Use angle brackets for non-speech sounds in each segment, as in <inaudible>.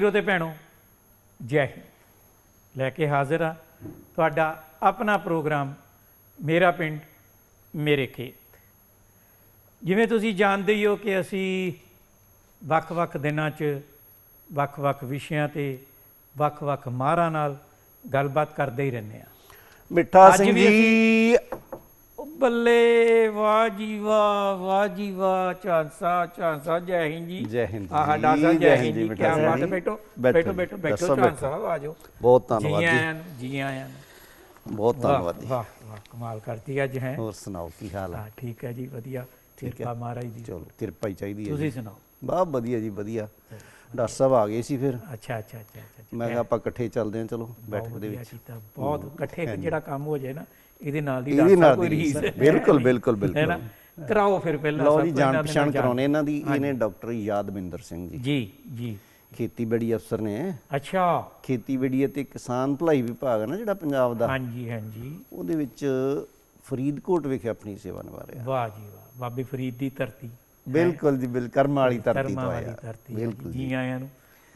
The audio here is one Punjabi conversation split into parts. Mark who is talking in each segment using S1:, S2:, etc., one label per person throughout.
S1: ਵੀਰੋ ਤੇ ਭੈਣੋ ਜੈ ਹਿੰਦ। ਲੈ ਕੇ ਹਾਜ਼ਰ ਆ ਤੁਹਾਡਾ ਆਪਣਾ ਪ੍ਰੋਗਰਾਮ ਮੇਰਾ ਪਿੰਡ ਮੇਰੇ ਖੇਤ। ਜਿਵੇਂ ਤੁਸੀਂ ਜਾਣਦੇ ਹੀ ਹੋ ਕਿ ਅਸੀਂ ਵੱਖ-ਵੱਖ ਦਿਨਾਂ 'ਚ ਵੱਖ-ਵੱਖ ਵਿਸ਼ਿਆਂ ਤੇ ਵੱਖ-ਵੱਖ ਮਾਹਰਾਂ ਨਾਲ ਗੱਲਬਾਤ ਕਰਦੇ ਹੀ ਰਹਿੰਦੇ ਆ
S2: ਮਿੱਠਾ ਸਿੰਘ ਜੀ
S1: ਬੱਲੇ ਵਾਹ ਜੀ ਵਾਹ ਵਾਹ ਜੀ ਵਾਹ ਚਾਂਸਾ ਚਾਂਸਾ ਜੈ ਹਿੰਦ ਜੀ।
S2: ਜੈ ਹਿੰਦ
S1: ਆਹ
S2: ਜੀ,
S1: ਡਾਕਟਰ ਜੈ ਹਿੰਦ ਜੀ
S2: ਮਿੱਠਾ
S1: ਕੀ
S2: ਸਿੰਘ
S1: ਬਾਤ ਹੈ
S2: ਜੀ।
S1: ਬੈਠੋ
S2: ਬੈਠੋ
S1: ਬੈਠੋ
S2: ਜੀ,
S1: ਬੈਠੋ ਬੈਠੋ
S2: ਦੱਸੋ
S1: ਚਾਂਸਾ
S2: ਬੈਠੋ।
S1: ਸਾਹਿਬ ਆ ਜਾਓ
S2: ਬਹੁਤ
S1: ਜੀ
S2: ਧੰਨਵਾਦ ਜੀ।
S1: ਆਇਆਂ ਨੂੰ, ਜੀ ਆਇਆਂ ਨੂੰ।
S2: ਬਹੁਤ
S1: ਵਾਹ
S2: ਧੰਨਵਾਦ ਜੀ।
S1: ਵਾਹ ਵਾਹ ਕਮਾਲ ਕਰਤੀ ਅੱਜ ਹੈ।
S2: ਹੋਰ ਸੁਣਾਓ ਕੀ ਹਾਲ ਹੈ
S1: ਹਾਂ ਠੀਕ ਹੈ ਜੀ ਵਧੀਆ।
S2: ਠੀਕ ਹੈ।
S1: ਕਿਰਪਾ ਮਹਾਰਾਜ ਦੀ।
S2: ਚਲੋ ਕਿਰਪਾ ਹੀ ਚਾਹੀਦੀ ਹੈ
S1: ਤੁਸੀਂ
S2: ਜੀ
S1: ਸੁਣਾਓ।
S2: ਬਹੁਤ ਵਧੀਆ ਜੀ ਵਧੀਆ। ਡਾਕਟਰ ਸਾਹਿਬ ਆ ਗਏ ਸੀ ਫਿਰ।
S1: ਅੱਛਾ ਅੱਛਾ ਅੱਛਾ ਅੱਛਾ
S2: ਮੈਂ ਕਿਹਾ ਆਪਾਂ ਇਕੱਠੇ ਚੱਲਦੇ ਹਾਂ ਚਲੋ
S1: ਬਹੁਤ
S2: ਬੈਠਕ ਦੇ
S1: ਵਧੀਆ
S2: ਵਿੱਚ।
S1: ਕੀਤਾ ਬਹੁਤ ਇਕੱਠੇ ਜਿਹੜਾ ਕੰਮ ਹੋ ਜਾਏ ਨਾ ਇਹਦੇ ਨਾਲ ਦੀ
S2: ਇਹਦੇ ਨਾਲ
S1: ਕੋਈ ਰੀਸ
S2: ਬਿਲਕੁਲ। ਬਿਲਕੁਲ, ਬਿਲਕੁਲ।
S1: ਕਰਾਓ ਫਿਰ ਪਹਿਲਾਂ
S2: ਲਓ ਜੀ ਜਾਣ ਪਛਾਣ ਕਰਾਉਣੇ ਇਹਨਾਂ ਦੀ ਇਹਨੇ ਡਾਕਟਰ ਯਾਦਵਿੰਦਰ ਸਿੰਘ ਜੀ।
S1: ਜੀ ਜੀ।
S2: ਖੇਤੀਬਾੜੀ ਅਫਸਰ ਨੇ।
S1: ਅੱਛਾ।
S2: ਖੇਤੀਬਾੜੀ ਅਤੇ ਕਿਸਾਨ ਭਲਾਈ ਵਿਭਾਗ ਹੈ ਨਾ ਜਿਹੜਾ ਪੰਜਾਬ ਦਾ।
S1: ਹਾਂਜੀ ਹਾਂਜੀ।
S2: ਉਹਦੇ ਵਿੱਚ ਫਰੀਦਕੋਟ ਵਿਖੇ ਆਪਣੀ ਸੇਵਾ ਨਿਭਾ ਰਿਹਾ।
S1: ਵਾਹ ਜੀ ਵਾਹ ਬਾਬੇ ਫਰੀਦ ਦੀ ਧਰਤੀ।
S2: ਬਿਲਕੁਲ ਜੀ ਬਿਲ ਕਰਮ ਵਾਲੀ ਧਰਤੀ ਤੋਂ ਆਇਆ। ਬਿਲਕੁਲ
S1: ਜੀ। ਆਇਆਂ ਨੂੰ।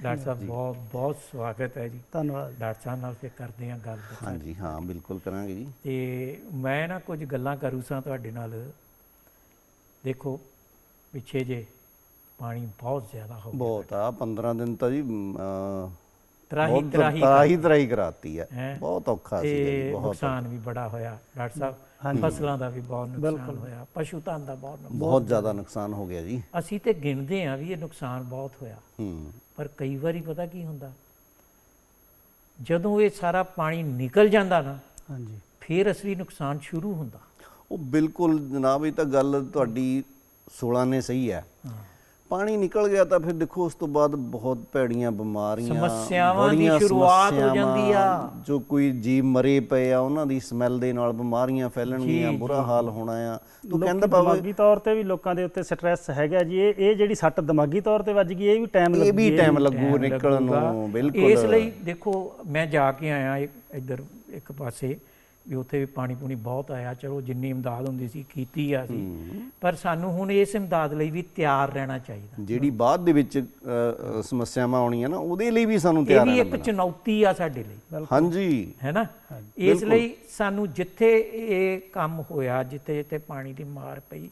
S1: ਡਾਕਟਰ ਸਾਹਿਬ ਬਹੁਤ ਬਹੁਤ ਸਵਾਗਤ ਹੈ ਜੀ।
S3: ਧੰਨਵਾਦ।
S1: ਡਾਕਟਰ ਸਾਹਿਬ ਨਾਲ ਫਿਰ ਕਰਦੇ ਹਾਂ ਗੱਲ।
S2: ਹਾਂਜੀ ਹਾਂ ਬਿਲਕੁਲ ਕਰਾਂਗੇ ਜੀ।
S1: ਤੇ ਮੈਂ ਨਾ ਕੁਝ ਗੱਲਾਂ ਕਰੂ ਸਾਂ ਤੁਹਾਡੇ ਨਾਲ। ਦੇਖੋ ਪਿੱਛੇ ਜੇ ਪਾਣੀ ਬਹੁਤ ਜ਼ਿਆਦਾ ਹੋ ਗਿਆ।
S2: ਬਹੁਤ ਆ 15 ਦਿਨ ਤਾਂ ਜੀ
S1: ਤਰਾਹੀ
S2: ਬਹੁਤ
S1: ਤਰਾਹੀ
S2: ਤਰਾਹੀ ਤਰਾਹੀ ਕਰਾਤੀ ਹੈ? ਬਹੁਤ ਔਖਾ ਸੀ
S1: ਤੇ
S2: ਜੀ ਬਹੁਤ
S1: ਨੁਕਸਾਨ ਵੀ ਬੜਾ ਹੋਇਆ ਡਾਕਟਰ ਸਾਹਿਬ। ਫਸਲਾਂ ਦਾ ਵੀ ਬਹੁਤ ਨੁਕਸਾਨ ਹੋਇਆ ਪਸ਼ੂ ਧਨ ਦਾ ਬਹੁਤ
S2: ਬਹੁਤ ਜ਼ਿਆਦਾ ਨੁਕਸਾਨ ਹੋ ਗਿਆ ਜੀ।
S1: ਅਸੀਂ ਤੇ ਗਿਣਦੇ ਆ ਵੀ ਇਹ ਨੁਕਸਾਨ ਬਹੁਤ ਹੋਇਆ।
S2: ਹੂੰ।
S1: ਪਰ ਕਈ ਵਾਰੀ ਪਤਾ ਕੀ ਹੁੰਦਾ? ਜਦੋਂ ਇਹ ਸਾਰਾ ਪਾਣੀ ਨਿਕਲ ਜਾਂਦਾ ਨਾ
S3: ਹਾਂਜੀ।
S1: ਫਿਰ ਅਸਲੀ ਨੁਕਸਾਨ ਸ਼ੁਰੂ ਹੁੰਦਾ।
S2: ਉਹ ਬਿਲਕੁਲ ਜਨਾਬ ਇਹ ਤਾਂ ਗੱਲ ਤੁਹਾਡੀ 16 ਨੇ ਸਹੀ ਹੈ। ਪਾਣੀ ਨਿਕਲ ਗਿਆ ਤਾਂ ਫਿਰ ਦੇਖੋ ਉਸ ਤੋਂ ਬਾਅਦ ਬਹੁਤ ਭੈੜੀਆਂ ਬਿਮਾਰੀਆਂ
S1: ਸਮੱਸਿਆਵਾਂ ਦੀ ਸ਼ੁਰੂਆਤ ਹੋ ਜਾਂਦੀ ਆ।
S2: ਜੋ ਕੋਈ ਜੀਵ ਮਰੇ ਪਏ ਆ ਉਹਨਾਂ ਦੀ ਸਮੈਲ ਦੇ ਨਾਲ ਬਿਮਾਰੀਆਂ ਫੈਲਣਗੀਆਂ ਬੁਰਾ ਹਾਲ ਹੋਣਾ ਆ ਤੂੰ ਕਹਿੰਦਾ
S3: ਲੋਕੀ ਦਿਮਾਗੀ ਤੌਰ ਤੇ ਵੀ ਲੋਕਾਂ ਦੇ ਉੱਤੇ ਸਟ੍ਰੈਸ ਹੈਗਾ ਜੀ ਇਹ ਇਹ ਜਿਹੜੀ ਸੱਟ ਦਿਮਾਗੀ ਤੌਰ ਤੇ ਵੱਜ ਗਈ ਇਹ ਵੀ ਟਾਈਮ
S2: ਇਹ ਵੀ ਟਾਈਮ ਲੱਗੂ ਨਿਕਲਣ। ਨੂੰ ਬਿਲਕੁਲ
S1: ਇਸ ਲਈ ਦੇਖੋ ਮੈਂ ਜਾ ਕੇ ਆਇਆ ਇੱਧਰ ਇੱਕ ਪਾਸੇ ਵੀ ਉੱਥੇ ਵੀ ਪਾਣੀ ਪੂਣੀ ਬਹੁਤ ਆਇਆ ਚਲੋ ਜਿੰਨੀ ਇਮਦਾਦ ਹੁੰਦੀ ਸੀ ਕੀਤੀ ਆ ਸੀ ਪਰ ਸਾਨੂੰ ਹੁਣ ਇਸ ਇਮਦਾਦ ਲਈ ਵੀ ਤਿਆਰ ਰਹਿਣਾ ਚਾਹੀਦਾ।
S2: ਜਿਹੜੀ ਬਾਅਦ ਦੇ ਵਿੱਚ ਸਮੱਸਿਆਵਾਂ ਆਉਣੀਆਂ ਨਾ ਉਹਦੇ ਲਈ ਵੀ ਸਾਨੂੰ
S1: ਇਹ
S2: ਤਿਆਰ
S1: ਵੀ
S2: ਰਹਿਣਾ
S1: ਇੱਕ ਚੁਣੌਤੀ ਆ ਸਾਡੇ ਲਈ।
S2: ਹਾਂਜੀ।
S1: ਹੈ ਨਾ? ਇਸ ਲਈ ਸਾਨੂੰ ਜਿੱਥੇ ਇਹ ਕੰਮ ਹੋਇਆ ਜਿੱਥੇ ਜਿੱਥੇ ਪਾਣੀ ਦੀ ਮਾਰ ਪਈ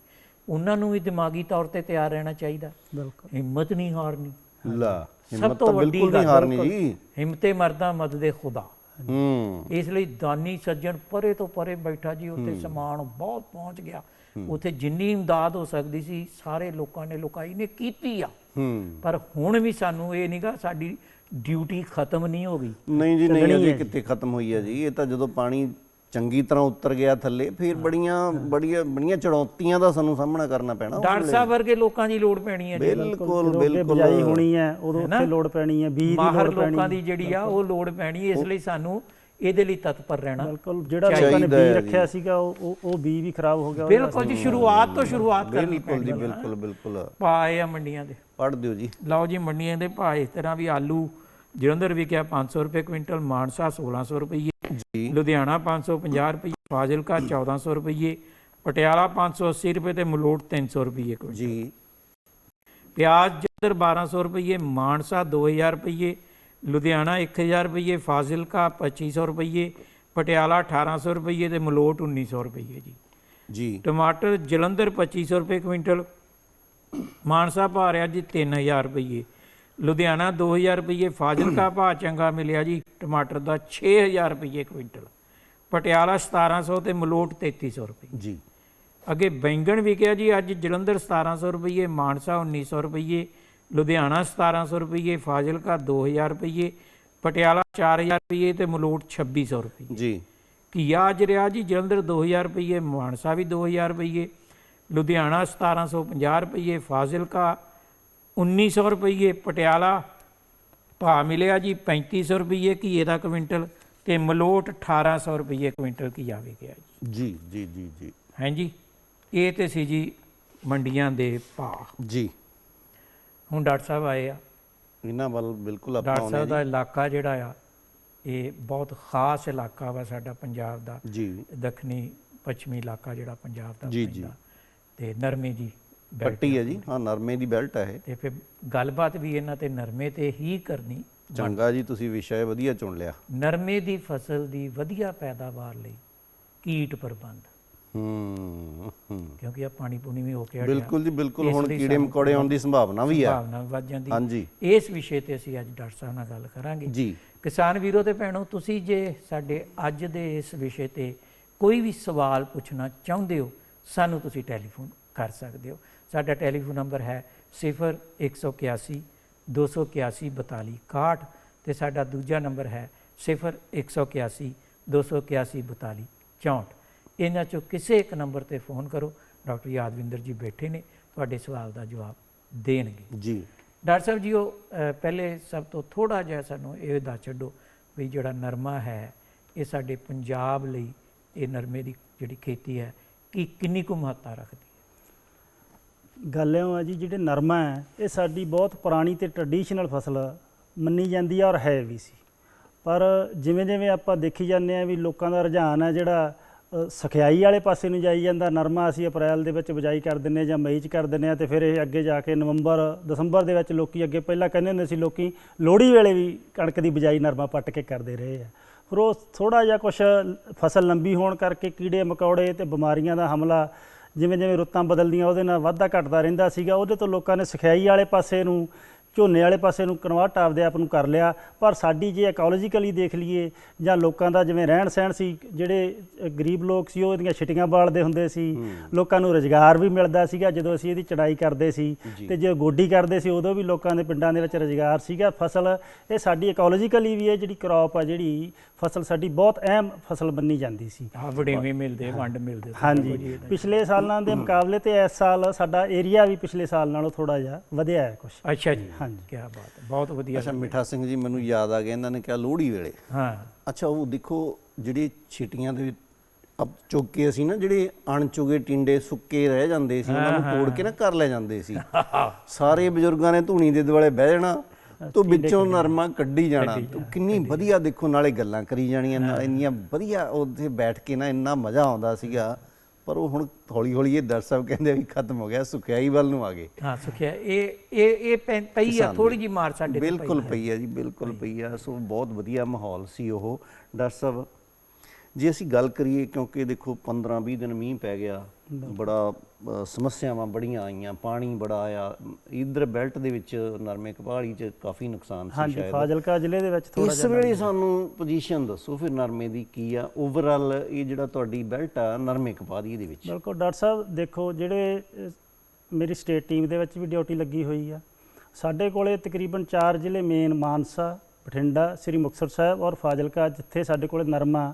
S1: ਉਹਨਾਂ ਨੂੰ ਵੀ ਦਿਮਾਗੀ ਤੌਰ ਤੇ ਤਿਆਰ ਰਹਿਣਾ ਚਾਹੀਦਾ।
S3: ਬਿਲਕੁਲ।
S1: ਹਿੰਮਤ ਨਹੀਂ ਹਾਰਨੀ।
S2: ਲਾ
S1: ਸਭ
S2: ਹਿੰਮਤ
S1: ਤੋਂ
S2: ਬਿਲਕੁਲ ਨਹੀਂ ਹਾਰਨੀ ਜੀ।
S1: ਹਿੰਮਤੇ ਮਰਦਾ ਮਦਦੇ ਖੁਦਾ।
S2: ਹੂੰ।
S1: ਇਸ ਲਈ ਦਾਨੀ ਸੱਜਣ ਪਰੇ ਤੋਂ ਪਰੇ ਬੈਠਾ ਜੀ ਉੱਥੇ ਸਮਾਨ ਬਹੁਤ ਪਹੁੰਚ ਗਿਆ। ਉੱਥੇ ਜਿੰਨੀ ਇਮਦਾਦ ਹੋ ਸਕਦੀ ਸੀ ਸਾਰੇ ਲੋਕਾਂ ਨੇ ਲੋਕਾਈ ਨੇ ਕੀਤੀ ਆ। ਪਰ ਹੁਣ ਵੀ ਸਾਨੂੰ ਇਹ ਨਹੀਂਗਾ ਸਾਡੀ ਡਿਊਟੀ ਖਤਮ ਨਹੀਂ ਹੋ ਗਈ।
S2: ਨਹੀਂ ਜੀ ਨਹੀਂ ਅਜੇ ਕਿੱਥੇ ਖਤਮ ਹੋਈ ਹੈ ਜੀ। ਇਹ ਤਾਂ ਜਦੋਂ ਪਾਣੀ ਚੰਗੀ ਤਰ੍ਹਾਂ ਉਤਰ ਗਿਆ ਥੱਲੇ ਫਿਰ ਬੜੀਆਂ ਬੜੀਆਂ ਬੜੀਆਂ ਚੁਣੌਤੀਆਂ ਦਾ ਸਾਨੂੰ ਸਾਹਮਣਾ ਕਰਨਾ ਪੈਣਾ
S1: ਡਾਕਟਰ ਸਾਹਿਬ ਵਰਗੇ ਲੋਕਾਂ ਦੀ ਲੋੜ ਪੈਣੀ ਹੈ ਜੀ।
S2: ਬਿਲਕੁਲ ਬਿਲਕੁਲ।
S3: ਬਿਜਾਈ ਹੋਣੀ ਹੈ ਉਦੋਂ ਉੱਥੇ ਲੋੜ ਪੈਣੀ ਹੈ ਬੀਜ ਦੀ
S1: ਮਾਹਰ
S3: ਲੋੜ ਪੈਣੀ
S1: ਲੋਕਾਂ ਦੀ ਜਿਹੜੀ ਆ ਉਹ ਲੋੜ ਪੈਣੀ ਇਸ ਲਈ ਸਾਨੂੰ ਇਹਦੇ ਲਈ ਤਤਪਰ ਰਹਿਣਾ
S3: ਬਿਲਕੁਲ। ਜਿਹੜਾ ਲੋਕਾਂ ਨੇ ਬੀਜ ਰੱਖਿਆ ਸੀਗਾ ਉਹ ਉਹ- ਬੀਜ ਵੀ ਖਰਾਬ ਹੋ ਗਿਆ
S1: ਬਿਲਕੁਲ ਜੀ ਸ਼ੁਰੂਆਤ ਤੋਂ ਸ਼ੁਰੂਆਤ ਕਰਨੀ
S2: ਬਿਲਕੁਲ ਜੀ ਬਿਲਕੁਲ ਬਿਲਕੁਲ।
S1: ਪਾਏ ਆ ਮੰਡੀਆਂ ਦੇ।
S2: ਪੜ੍ਹ ਦਿਓ ਜੀ।
S1: ਲਓ ਜੀ ਮੰਡੀਆਂ ਦੇ ਭਾਅ ਇਸ ਤਰ੍ਹਾਂ ਵੀ ਆਲੂ ਜਲੰਧਰ ਵਿਕਿਆ 500 ਰੁਪਏ ਕੁਇੰਟਲ ਮਾਨਸਾ 1600 ਰੁਪਏ
S2: ਜੀ।
S1: ਲੁਧਿਆਣਾ 550 ਰੁਪਏ ਫਾਜ਼ਿਲਕਾ 1400 ਰੁਪਏ ਪਟਿਆਲਾ 580 ਰੁਪਏ ਤੇ ਮਲੋਟ 300 ਰੁਪਏ ਕੁਇੰਟਲ।
S2: ਜੀ।
S1: ਪਿਆਜ਼ ਜਲੰਧਰ 1200 ਰੁਪਏ ਮਾਨਸਾ 2000 ਰੁਪਏ ਲੁਧਿਆਣਾ 1000 ਰੁਪਏ ਫਾਜ਼ਿਲਕਾ 2500 ਰੁਪਏ ਪਟਿਆਲਾ 1800 ਰੁਪਏ ਤੇ ਮਲੋਟ 1900 ਰੁਪਏ ਜੀ।
S2: ਜੀ।
S1: ਟਮਾਟਰ ਜਲੰਧਰ 2500 ਰੁਪਏ ਕੁਇੰਟਲ ਮਾਨਸਾ ਭਾਅ ਰਿਹਾ ਜੀ 3000 ਰੁਪਏ ਲੁਧਿਆਣਾ 2000 ਰੁਪਏ ਫਾਜ਼ਿਲਕਾ ਭਾਅ ਚੰਗਾ ਮਿਲਿਆ ਜੀ ਟਮਾਟਰ ਦਾ 6000 ਰੁਪਏ ਕੁਇੰਟਲ ਪਟਿਆਲਾ 1700 ਤੇ ਮਲੋਟ 3300 ਰੁਪਏ
S2: ਜੀ।
S1: ਅੱਗੇ ਬੈਂਗਣ ਵਿਕਿਆ ਜੀ ਅੱਜ ਜਲੰਧਰ 1700 ਰੁਪਏ ਮਾਨਸਾ 1900 ਰੁਪਏ ਲੁਧਿਆਣਾ 1700 ਰੁਪਏ ਫਾਜ਼ਿਲਕਾ 2000 ਰੁਪਏ ਪਟਿਆਲਾ 4000 ਰੁਪਏ ਤੇ ਮਲੋਟ 2600 ਰੁਪਏ
S2: ਜੀ।
S1: ਘੀਆ ਅੱਜ ਰਿਹਾ ਜੀ ਜਲੰਧਰ 2000 ਰੁਪਏ ਮਾਨਸਾ ਵੀ 2000 ਰੁਪਏ ਲੁਧਿਆਣਾ 1750 ਰੁਪਏ ਫਾਜ਼ਿਲਕਾ 1900 ਰੁਪਏ ਪਟਿਆਲਾ ਭਾਅ ਮਿਲਿਆ ਜੀ 3500 ਰੁਪਏ ਘੀਏ ਦਾ ਕੁਇੰਟਲ ਤੇ ਮਲੋਟ 1800 ਰੁਪਏ ਕੁਇੰਟਲ ਘੀਆ ਵਿਕਿਆ ਜੀ।
S2: ਜੀ ਜੀ ਜੀ ਜੀ।
S1: ਹਾਂਜੀ ਇਹ ਤੇ ਸੀ ਜੀ ਮੰਡੀਆਂ ਦੇ ਭਾਅ।
S2: ਜੀ।
S1: ਹੁਣ ਡਾਕਟਰ ਸਾਹਿਬ ਆਏ ਆ।
S2: ਇਹਨਾਂ ਵੱਲ ਬਿਲਕੁਲ ਆਪਾਂ
S1: ਡਾਕਟਰ ਸਾਹਿਬ ਦਾ ਇਲਾਕਾ ਜਿਹੜਾ ਆ ਇਹ ਬਹੁਤ ਖਾਸ ਇਲਾਕਾ ਵਾ ਸਾਡਾ ਪੰਜਾਬ ਦਾ।
S2: ਜੀ।
S1: ਦੱਖਣੀ ਪੱਛਮੀ ਇਲਾਕਾ ਜਿਹੜਾ ਪੰਜਾਬ ਦਾ
S2: ਜੀ,
S1: ਤੇ ਨਰਮੇ ਜੀ
S2: ਪੱਟੀ ਹੈ ਜੀ ਹਾਂ ਨਰਮੇ ਦੀ ਬੈਲਟ ਹੈ ਇਹ।
S1: ਤੇ ਫਿਰ ਗੱਲਬਾਤ ਵੀ ਇਹਨਾਂ ਤੇ ਨਰਮੇ ਤੇ ਹੀ ਕਰਨੀ।
S2: ਚੰਗਾ ਜੀ ਤੁਸੀਂ ਵਿਸ਼ਾ ਵਧੀਆ ਚੁਣ ਲਿਆ।
S1: ਨਰਮੇ ਦੀ ਫਸਲ ਦੀ ਵਧੀਆ ਪੈਦਾਵਾਰ ਲਈ ਕੀਟ ਪ੍ਰਬੰਧ।
S2: ਹੂੰ
S1: ਕਿਉਂਕਿ ਆ ਪਾਣੀ ਪੂਣੀ ਵੀ ਹੋ ਕੇ ਹਟਿਆ।
S2: ਬਿਲਕੁਲ ਜੀ ਬਿਲਕੁਲ ਹੁਣ ਕੀੜੇ ਮਕੌੜੇ ਆਉਣ ਦੀ ਸੰਭਾਵਨਾ ਵੀ ਹੈ।
S1: ਭਾਵਨਾ ਵੱਧ ਜਾਂਦੀ
S2: ਹਾਂਜੀ।
S1: ਇਸ ਵਿਸ਼ੇ ਤੇ ਅਸੀਂ ਅੱਜ ਡਾਕਟਰ ਸਾਹਿਬ ਨਾਲ ਗੱਲ ਕਰਾਂਗੇ।
S2: ਜੀ।
S1: ਕਿਸਾਨ ਵੀਰੋ ਤੇ ਭੈਣੋ ਤੁਸੀਂ ਜੇ ਸਾਡੇ ਅੱਜ ਦੇ ਇਸ ਵਿਸ਼ੇ ਤੇ ਕੋਈ ਵੀ ਸਵਾਲ ਪੁੱਛਣਾ ਚਾਹੁੰਦੇ ਹੋ ਸਾਨੂੰ ਤੁਸੀਂ ਟੈਲੀਫੋਨ ਕਰ ਸਕਦੇ ਹੋ। ਸਾਡਾ ਟੈਲੀਫੋਨ ਨੰਬਰ ਹੈ 0181 281 42 61 ਤੇ ਸਾਡਾ ਦੂਜਾ ਨੰਬਰ ਹੈ 0181 281 42 64 ਇਹਨਾਂ ਚੋਂ ਕਿਸੇ ਇੱਕ ਨੰਬਰ ਤੇ ਫੋਨ ਕਰੋ। ਡਾਕਟਰ ਯਾਦਵਿੰਦਰ ਜੀ ਬੈਠੇ ਨੇ ਤੁਹਾਡੇ ਸਵਾਲ ਦਾ ਜਵਾਬ ਦੇਣਗੇ।
S2: ਜੀ।
S1: ਡਾਕਟਰ ਸਾਹਿਬ ਜੀ ਉਹ ਪਹਿਲੇ ਸਭ ਤੋਂ ਥੋੜਾ ਜਿਹਾ ਸਾਨੂੰ ਇਹ ਦੱਸ ਛੱਡੋ ਵੀ ਜਿਹੜਾ ਨਰਮਾ ਹੈ ਇਹ ਸਾਡੇ ਪੰਜਾਬ ਲਈ ਇਹ ਨਰਮੇ ਦੀ ਜਿਹੜੀ ਖੇਤੀ ਹੈ ਕੀ ਕਿੰਨੀ ਕੁ ਮਹੱਤਤਾ ਰੱਖਦੀ?
S3: ਗੱਲ ਇਹ ਆ ਜੀ, ਜਿਹੜੇ ਨਰਮਾ ਹੈ, ਇਹ ਸਾਡੀ ਬਹੁਤ ਪੁਰਾਣੀ ਤੇ ਟ੍ਰੈਡੀਸ਼ਨਲ ਫਸਲ ਮੰਨੀ ਜਾਂਦੀ ਆ ਔਰ ਹੈ ਵੀ ਸੀ। ਪਰ ਜਿਵੇਂ ਜਿਵੇਂ ਆਪਾਂ ਦੇਖੀ ਜਾਂਦੇ ਆ ਵੀ ਲੋਕਾਂ ਦਾ ਰੁਝਾਨ ਹੈ ਜਿਹੜਾ ਸਖਿਆਈ ਵਾਲੇ ਪਾਸੇ ਨੂੰ ਜਾਈ ਜਾਂਦਾ, ਨਰਮਾ ਅਸੀਂ ਅਪ੍ਰੈਲ ਦੇ ਵਿੱਚ ਬਿਜਾਈ ਕਰ ਦਿੰਨੇ ਹਾਂ ਜਾਂ ਮਈ 'ਚ ਕਰ ਦਿੰਨੇ ਆ ਤੇ ਫਿਰ ਇਹ ਅੱਗੇ ਜਾ ਕੇ ਨਵੰਬਰ, ਦਸੰਬਰ ਦੇ ਵਿੱਚ ਲੋਕੀ ਅੱਗੇ ਪਹਿਲਾਂ ਕਹਿੰਦੇ ਹੁੰਦੇ ਸੀ ਲੋਕੀ ਲੋਹੜੀ ਵੇਲੇ ਵੀ ਕਣਕ ਦੀ ਬਿਜਾਈ ਨਰਮਾ ਪੱਟ ਕੇ ਕਰਦੇ ਰਹੇ ਆ। ਫਿਰ ਉਹ ਥੋੜਾ ਜਿਹਾ ਕੁਝ ਫਸਲ ਲੰਬੀ ਹੋਣ ਕਰਕੇ ਕੀੜੇ ਮਕੌੜੇ ਤੇ ਬਿਮਾਰੀਆਂ ਦਾ ਹਮਲਾ ਜਿਵੇਂ ਜਿਵੇਂ ਰੁੱਤਾਂ ਬਦਲਦੀਆਂ ਉਹਦੇ ਨਾਲ ਵਾਧਾ ਘਟਦਾ ਰਹਿੰਦਾ ਸੀਗਾ ਉਹਦੇ ਤੋਂ ਲੋਕਾਂ ਨੇ ਸਖਿਆਈ ਵਾਲੇ ਪਾਸੇ ਨੂੰ ਝੋਨੇ ਵਾਲੇ ਪਾਸੇ ਨੂੰ ਕਨਵਰਟ ਆਪਦੇ ਆਪ ਨੂੰ ਕਰ ਲਿਆ। ਪਰ ਸਾਡੀ ਜੇ ਇਕੋਲੋਜੀਕਲੀ ਦੇਖ ਲਈਏ ਜਾਂ ਲੋਕਾਂ ਦਾ ਜਿਵੇਂ ਰਹਿਣ ਸਹਿਣ ਸੀ ਜਿਹੜੇ ਗਰੀਬ ਲੋਕ ਸੀ ਉਹ ਇਹਦੀਆਂ ਛਿਟੀਆਂ ਬਾਲਦੇ ਹੁੰਦੇ ਸੀ। ਲੋਕਾਂ ਨੂੰ ਰੋਜ਼ਗਾਰ ਵੀ ਮਿਲਦਾ ਸੀਗਾ ਜਦੋਂ ਅਸੀਂ ਇਹਦੀ ਚੜਾਈ ਕਰਦੇ ਸੀ। ਤੇ ਜੇ ਗੋਡੀ ਕਰਦੇ ਸੀ ਉਦੋਂ ਵੀ ਲੋਕਾਂ ਦੇ ਪਿੰਡਾਂ ਦੇ ਵਿੱਚ ਰੋਜ਼ਗਾਰ ਸੀਗਾ। ਫਸਲ ਇਹ ਸਾਡੀ ਇਕੋਲੋਜੀਕਲੀ ਵੀ ਇਹ ਜਿਹੜੀ ਕ੍ਰੌਪ ਆ ਜਿਹੜੀ ਫਸਲ ਸਾਡੀ ਬਹੁਤ ਅਹਿਮ ਫਸਲ ਮੰਨੀ ਜਾਂਦੀ ਸੀ।
S1: ਆ ਵਡੇਵੇਂ ਮਿਲਦੇ ਵੰਡ ਮਿਲਦੇ
S3: ਹਾਂਜੀ। ਪਿਛਲੇ ਸਾਲਾਂ ਦੇ ਮੁਕਾਬਲੇ ਤੇ ਇਸ ਸਾਲ ਸਾਡਾ ਏਰੀਆ ਵੀ ਪਿਛਲੇ ਸਾਲ ਨਾਲੋਂ ਥੋੜਾ ਜਿਹਾ ਵਧਿਆ ਹੈ ਕੁਝ
S1: ਅੱਛਾ ਜੀ।
S3: ਹਾਂਜੀ।
S1: ਕੀ ਬਾਤ ਹੈ। ਬਹੁਤ ਵਧੀਆ
S2: ਅੱਛਾ ਮਿੱਠਾ ਸਿੰਘ ਜੀ ਮੈਨੂੰ ਯਾਦ ਆ ਗਿਆ ਇਹਨਾਂ ਨੇ ਕਿਹਾ ਲੋਹੜੀ ਵੇਲੇ।
S1: ਹਾਂ।
S2: ਅੱਛਾ ਉਹ ਦੇਖੋ ਜਿਹੜੀ ਛਿਟੀਆਂ ਦੇ ਚੁੱਕ ਕੇ ਅਸੀਂ ਨਾ ਜਿਹੜੇ ਅਣਚੁਗੇ ਟਿੰਡੇ ਸੁੱਕੇ ਰਹਿ ਜਾਂਦੇ ਸੀ ਉਹਨਾਂ ਨੂੰ ਤੋੜ ਕੇ ਨਾ ਕਰ ਲੈ ਜਾਂਦੇ ਸੀ। ਸਾਰੇ ਬਜ਼ੁਰਗਾਂ ਨੇ ਧੂਣੀ ਦੇ ਦੁਆਲੇ ਬਹਿ ਜਾਣਾ ਤੋਂ ਵਿੱਚੋਂ ਨਰਮਾ ਕੱਢੀ ਜਾਣਾ। ਤੋਂ ਕਿੰਨੀ ਵਧੀਆ ਦੇਖੋ ਨਾਲੇ ਗੱਲਾਂ ਕਰੀ ਜਾਣੀਆਂ ਨਾਲ ਇੰਨੀਆਂ ਵਧੀਆ ਉੱਥੇ ਬੈਠ ਕੇ ਨਾ ਇੰਨਾ ਮਜ਼ਾ ਆਉਂਦਾ ਸੀਗਾ। ਪਰ ਉਹ ਹੁਣ ਹੌਲੀ ਹੌਲੀ ਇਹ ਸਾਹਿਬ ਕਹਿੰਦੇ ਵੀ ਖਤਮ ਹੋ ਗਿਆ ਸੁਖਿਆਈ ਵੱਲ ਨੂੰ ਆ ਗਏ।
S1: ਹਾਂ ਸੁਖਿਆ ਇਹ ਇਹ ਇਹ ਪਈ ਆ ਥੋੜੀ ਜੀ ਮਾਰ ਸਾਡੇ ਤੇ
S2: ਬਿਲਕੁਲ ਪਈ ਹੈ ਜੀ ਬਿਲਕੁਲ ਪਈ ਹੈ ਸੋ ਬਹੁਤ ਵਧੀਆ ਮਾਹੌਲ ਸੀ ਉਹ ਡਾਕਟਰ ਸਾਹਿਬ। ਜੇ ਅਸੀਂ ਗੱਲ ਕਰੀਏ ਕਿਉਂਕਿ ਦੇਖੋ 15 20 ਦਿਨ ਮੀਂਹ ਪੈ ਗਿਆ ਬੜਾ ਸਮੱਸਿਆਵਾਂ ਬੜੀਆਂ ਆਈਆਂ ਪਾਣੀ ਬੜਾ ਆਇਆ। ਇਧਰ ਬੈਲਟ ਦੇ ਵਿੱਚ ਨਰਮੇ ਕਪਾਲੀ 'ਚ ਕਾਫੀ ਨੁਕਸਾਨ ਸੀ
S3: ਹਾਂਜੀ
S2: ਸ਼ਾਇਦ।
S3: ਫਾਜ਼ਿਲਕਾ ਜ਼ਿਲ੍ਹੇ ਦੇ ਵਿੱਚ ਥੋੜਾ
S2: ਇਸ ਵੇਲੇ ਸਾਨੂੰ ਪੋਜੀਸ਼ਨ ਦੱਸੋ ਫਿਰ ਨਰਮੇ ਦੀ ਕੀ ਆ। ਓਵਰਆਲ ਇਹ ਜਿਹੜਾ ਤੁਹਾਡੀ ਬੈਲਟ ਆ ਨਰਮੇ ਕਪਾਲੀ ਦੇ ਵਿੱਚ।
S3: ਬਿਲਕੁਲ ਡਾਕਟਰ ਸਾਹਿਬ ਦੇਖੋ ਜਿਹੜੇ ਮੇਰੀ ਸਟੇਟ ਟੀਮ ਦੇ ਵਿੱਚ ਵੀ ਡਿਊਟੀ ਲੱਗੀ ਹੋਈ ਆ। ਸਾਡੇ ਕੋਲੇ ਤਕਰੀਬਨ 4 ਜ਼ਿਲ੍ਹੇ ਮੇਨ ਮਾਨਸਾ ਬਠਿੰਡਾ ਸ੍ਰੀ ਮੁਕਤਸਰ ਸਾਹਿਬ ਔਰ ਫਾਜ਼ਿਲਕਾ ਜਿੱਥੇ ਸਾਡੇ ਕੋਲੇ ਨਰਮਾ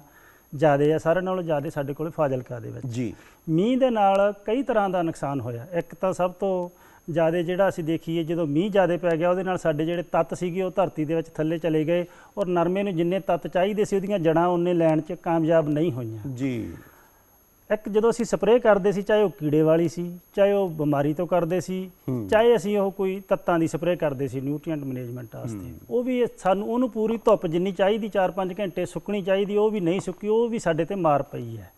S3: ਜ਼ਿਆਦੇ ਆ ਸਾਰਿਆਂ ਨਾਲੋਂ ਜ਼ਿਆਦੇ ਸਾਡੇ ਕੋਲੇ ਫਾਜ਼ਿਲਕਾ ਦੇ ਵਿੱਚ।
S2: ਜੀ।
S3: ਮੀਂਹ ਦੇ ਨਾਲ ਕਈ ਤਰ੍ਹਾਂ ਦਾ ਨੁਕਸਾਨ ਹੋਇਆ। ਇੱਕ ਤਾਂ ਸਭ ਤੋਂ ਜ਼ਿਆਦਾ ਜਿਹੜਾ ਅਸੀਂ ਦੇਖੀਏ ਜਦੋਂ ਮੀਂਹ ਜ਼ਿਆਦਾ ਪੈ ਗਿਆ ਉਹਦੇ ਨਾਲ ਸਾਡੇ ਜਿਹੜੇ ਤੱਤ ਸੀਗੇ ਉਹ ਧਰਤੀ ਦੇ ਵਿੱਚ ਥੱਲੇ ਚਲੇ ਗਏ ਔਰ ਨਰਮੇ ਨੂੰ ਜਿੰਨੇ ਤੱਤ ਚਾਹੀਦੇ ਸੀ ਉਹਦੀਆਂ ਜੜਾਂ ਉਹਨੇ ਲੈਣ 'ਚ ਕਾਮਯਾਬ ਨਹੀਂ ਹੋਈਆਂ।
S2: ਜੀ।
S3: ਇੱਕ ਜਦੋਂ ਅਸੀਂ ਸਪਰੇਅ ਕਰਦੇ ਸੀ ਚਾਹੇ ਉਹ ਕੀੜੇ ਵਾਲੀ ਸੀ ਚਾਹੇ ਉਹ ਬਿਮਾਰੀ ਤੋਂ ਕਰਦੇ ਸੀ ਚਾਹੇ ਅਸੀਂ ਉਹ ਕੋਈ ਤੱਤਾਂ ਦੀ ਸਪਰੇਅ ਕਰਦੇ ਸੀ ਨਿਊਟ੍ਰੀਐਂਟ ਮੈਨੇਜਮੈਂਟ ਵਾਸਤੇ। ਉਹ ਵੀ ਸਾਨੂੰ ਉਹਨੂੰ ਪੂਰੀ ਧੁੱਪ ਜਿੰਨੀ ਚਾਹੀਦੀ 4-5 ਘੰਟੇ ਸੁੱਕਣੀ ਚਾਹੀਦੀ ਉਹ ਵੀ ਨਹੀਂ ਸੁੱਕੀ ਉਹ ਵੀ ਸਾਡੇ ਤੇ ਮਾਰ ਪਈ ਹੈ।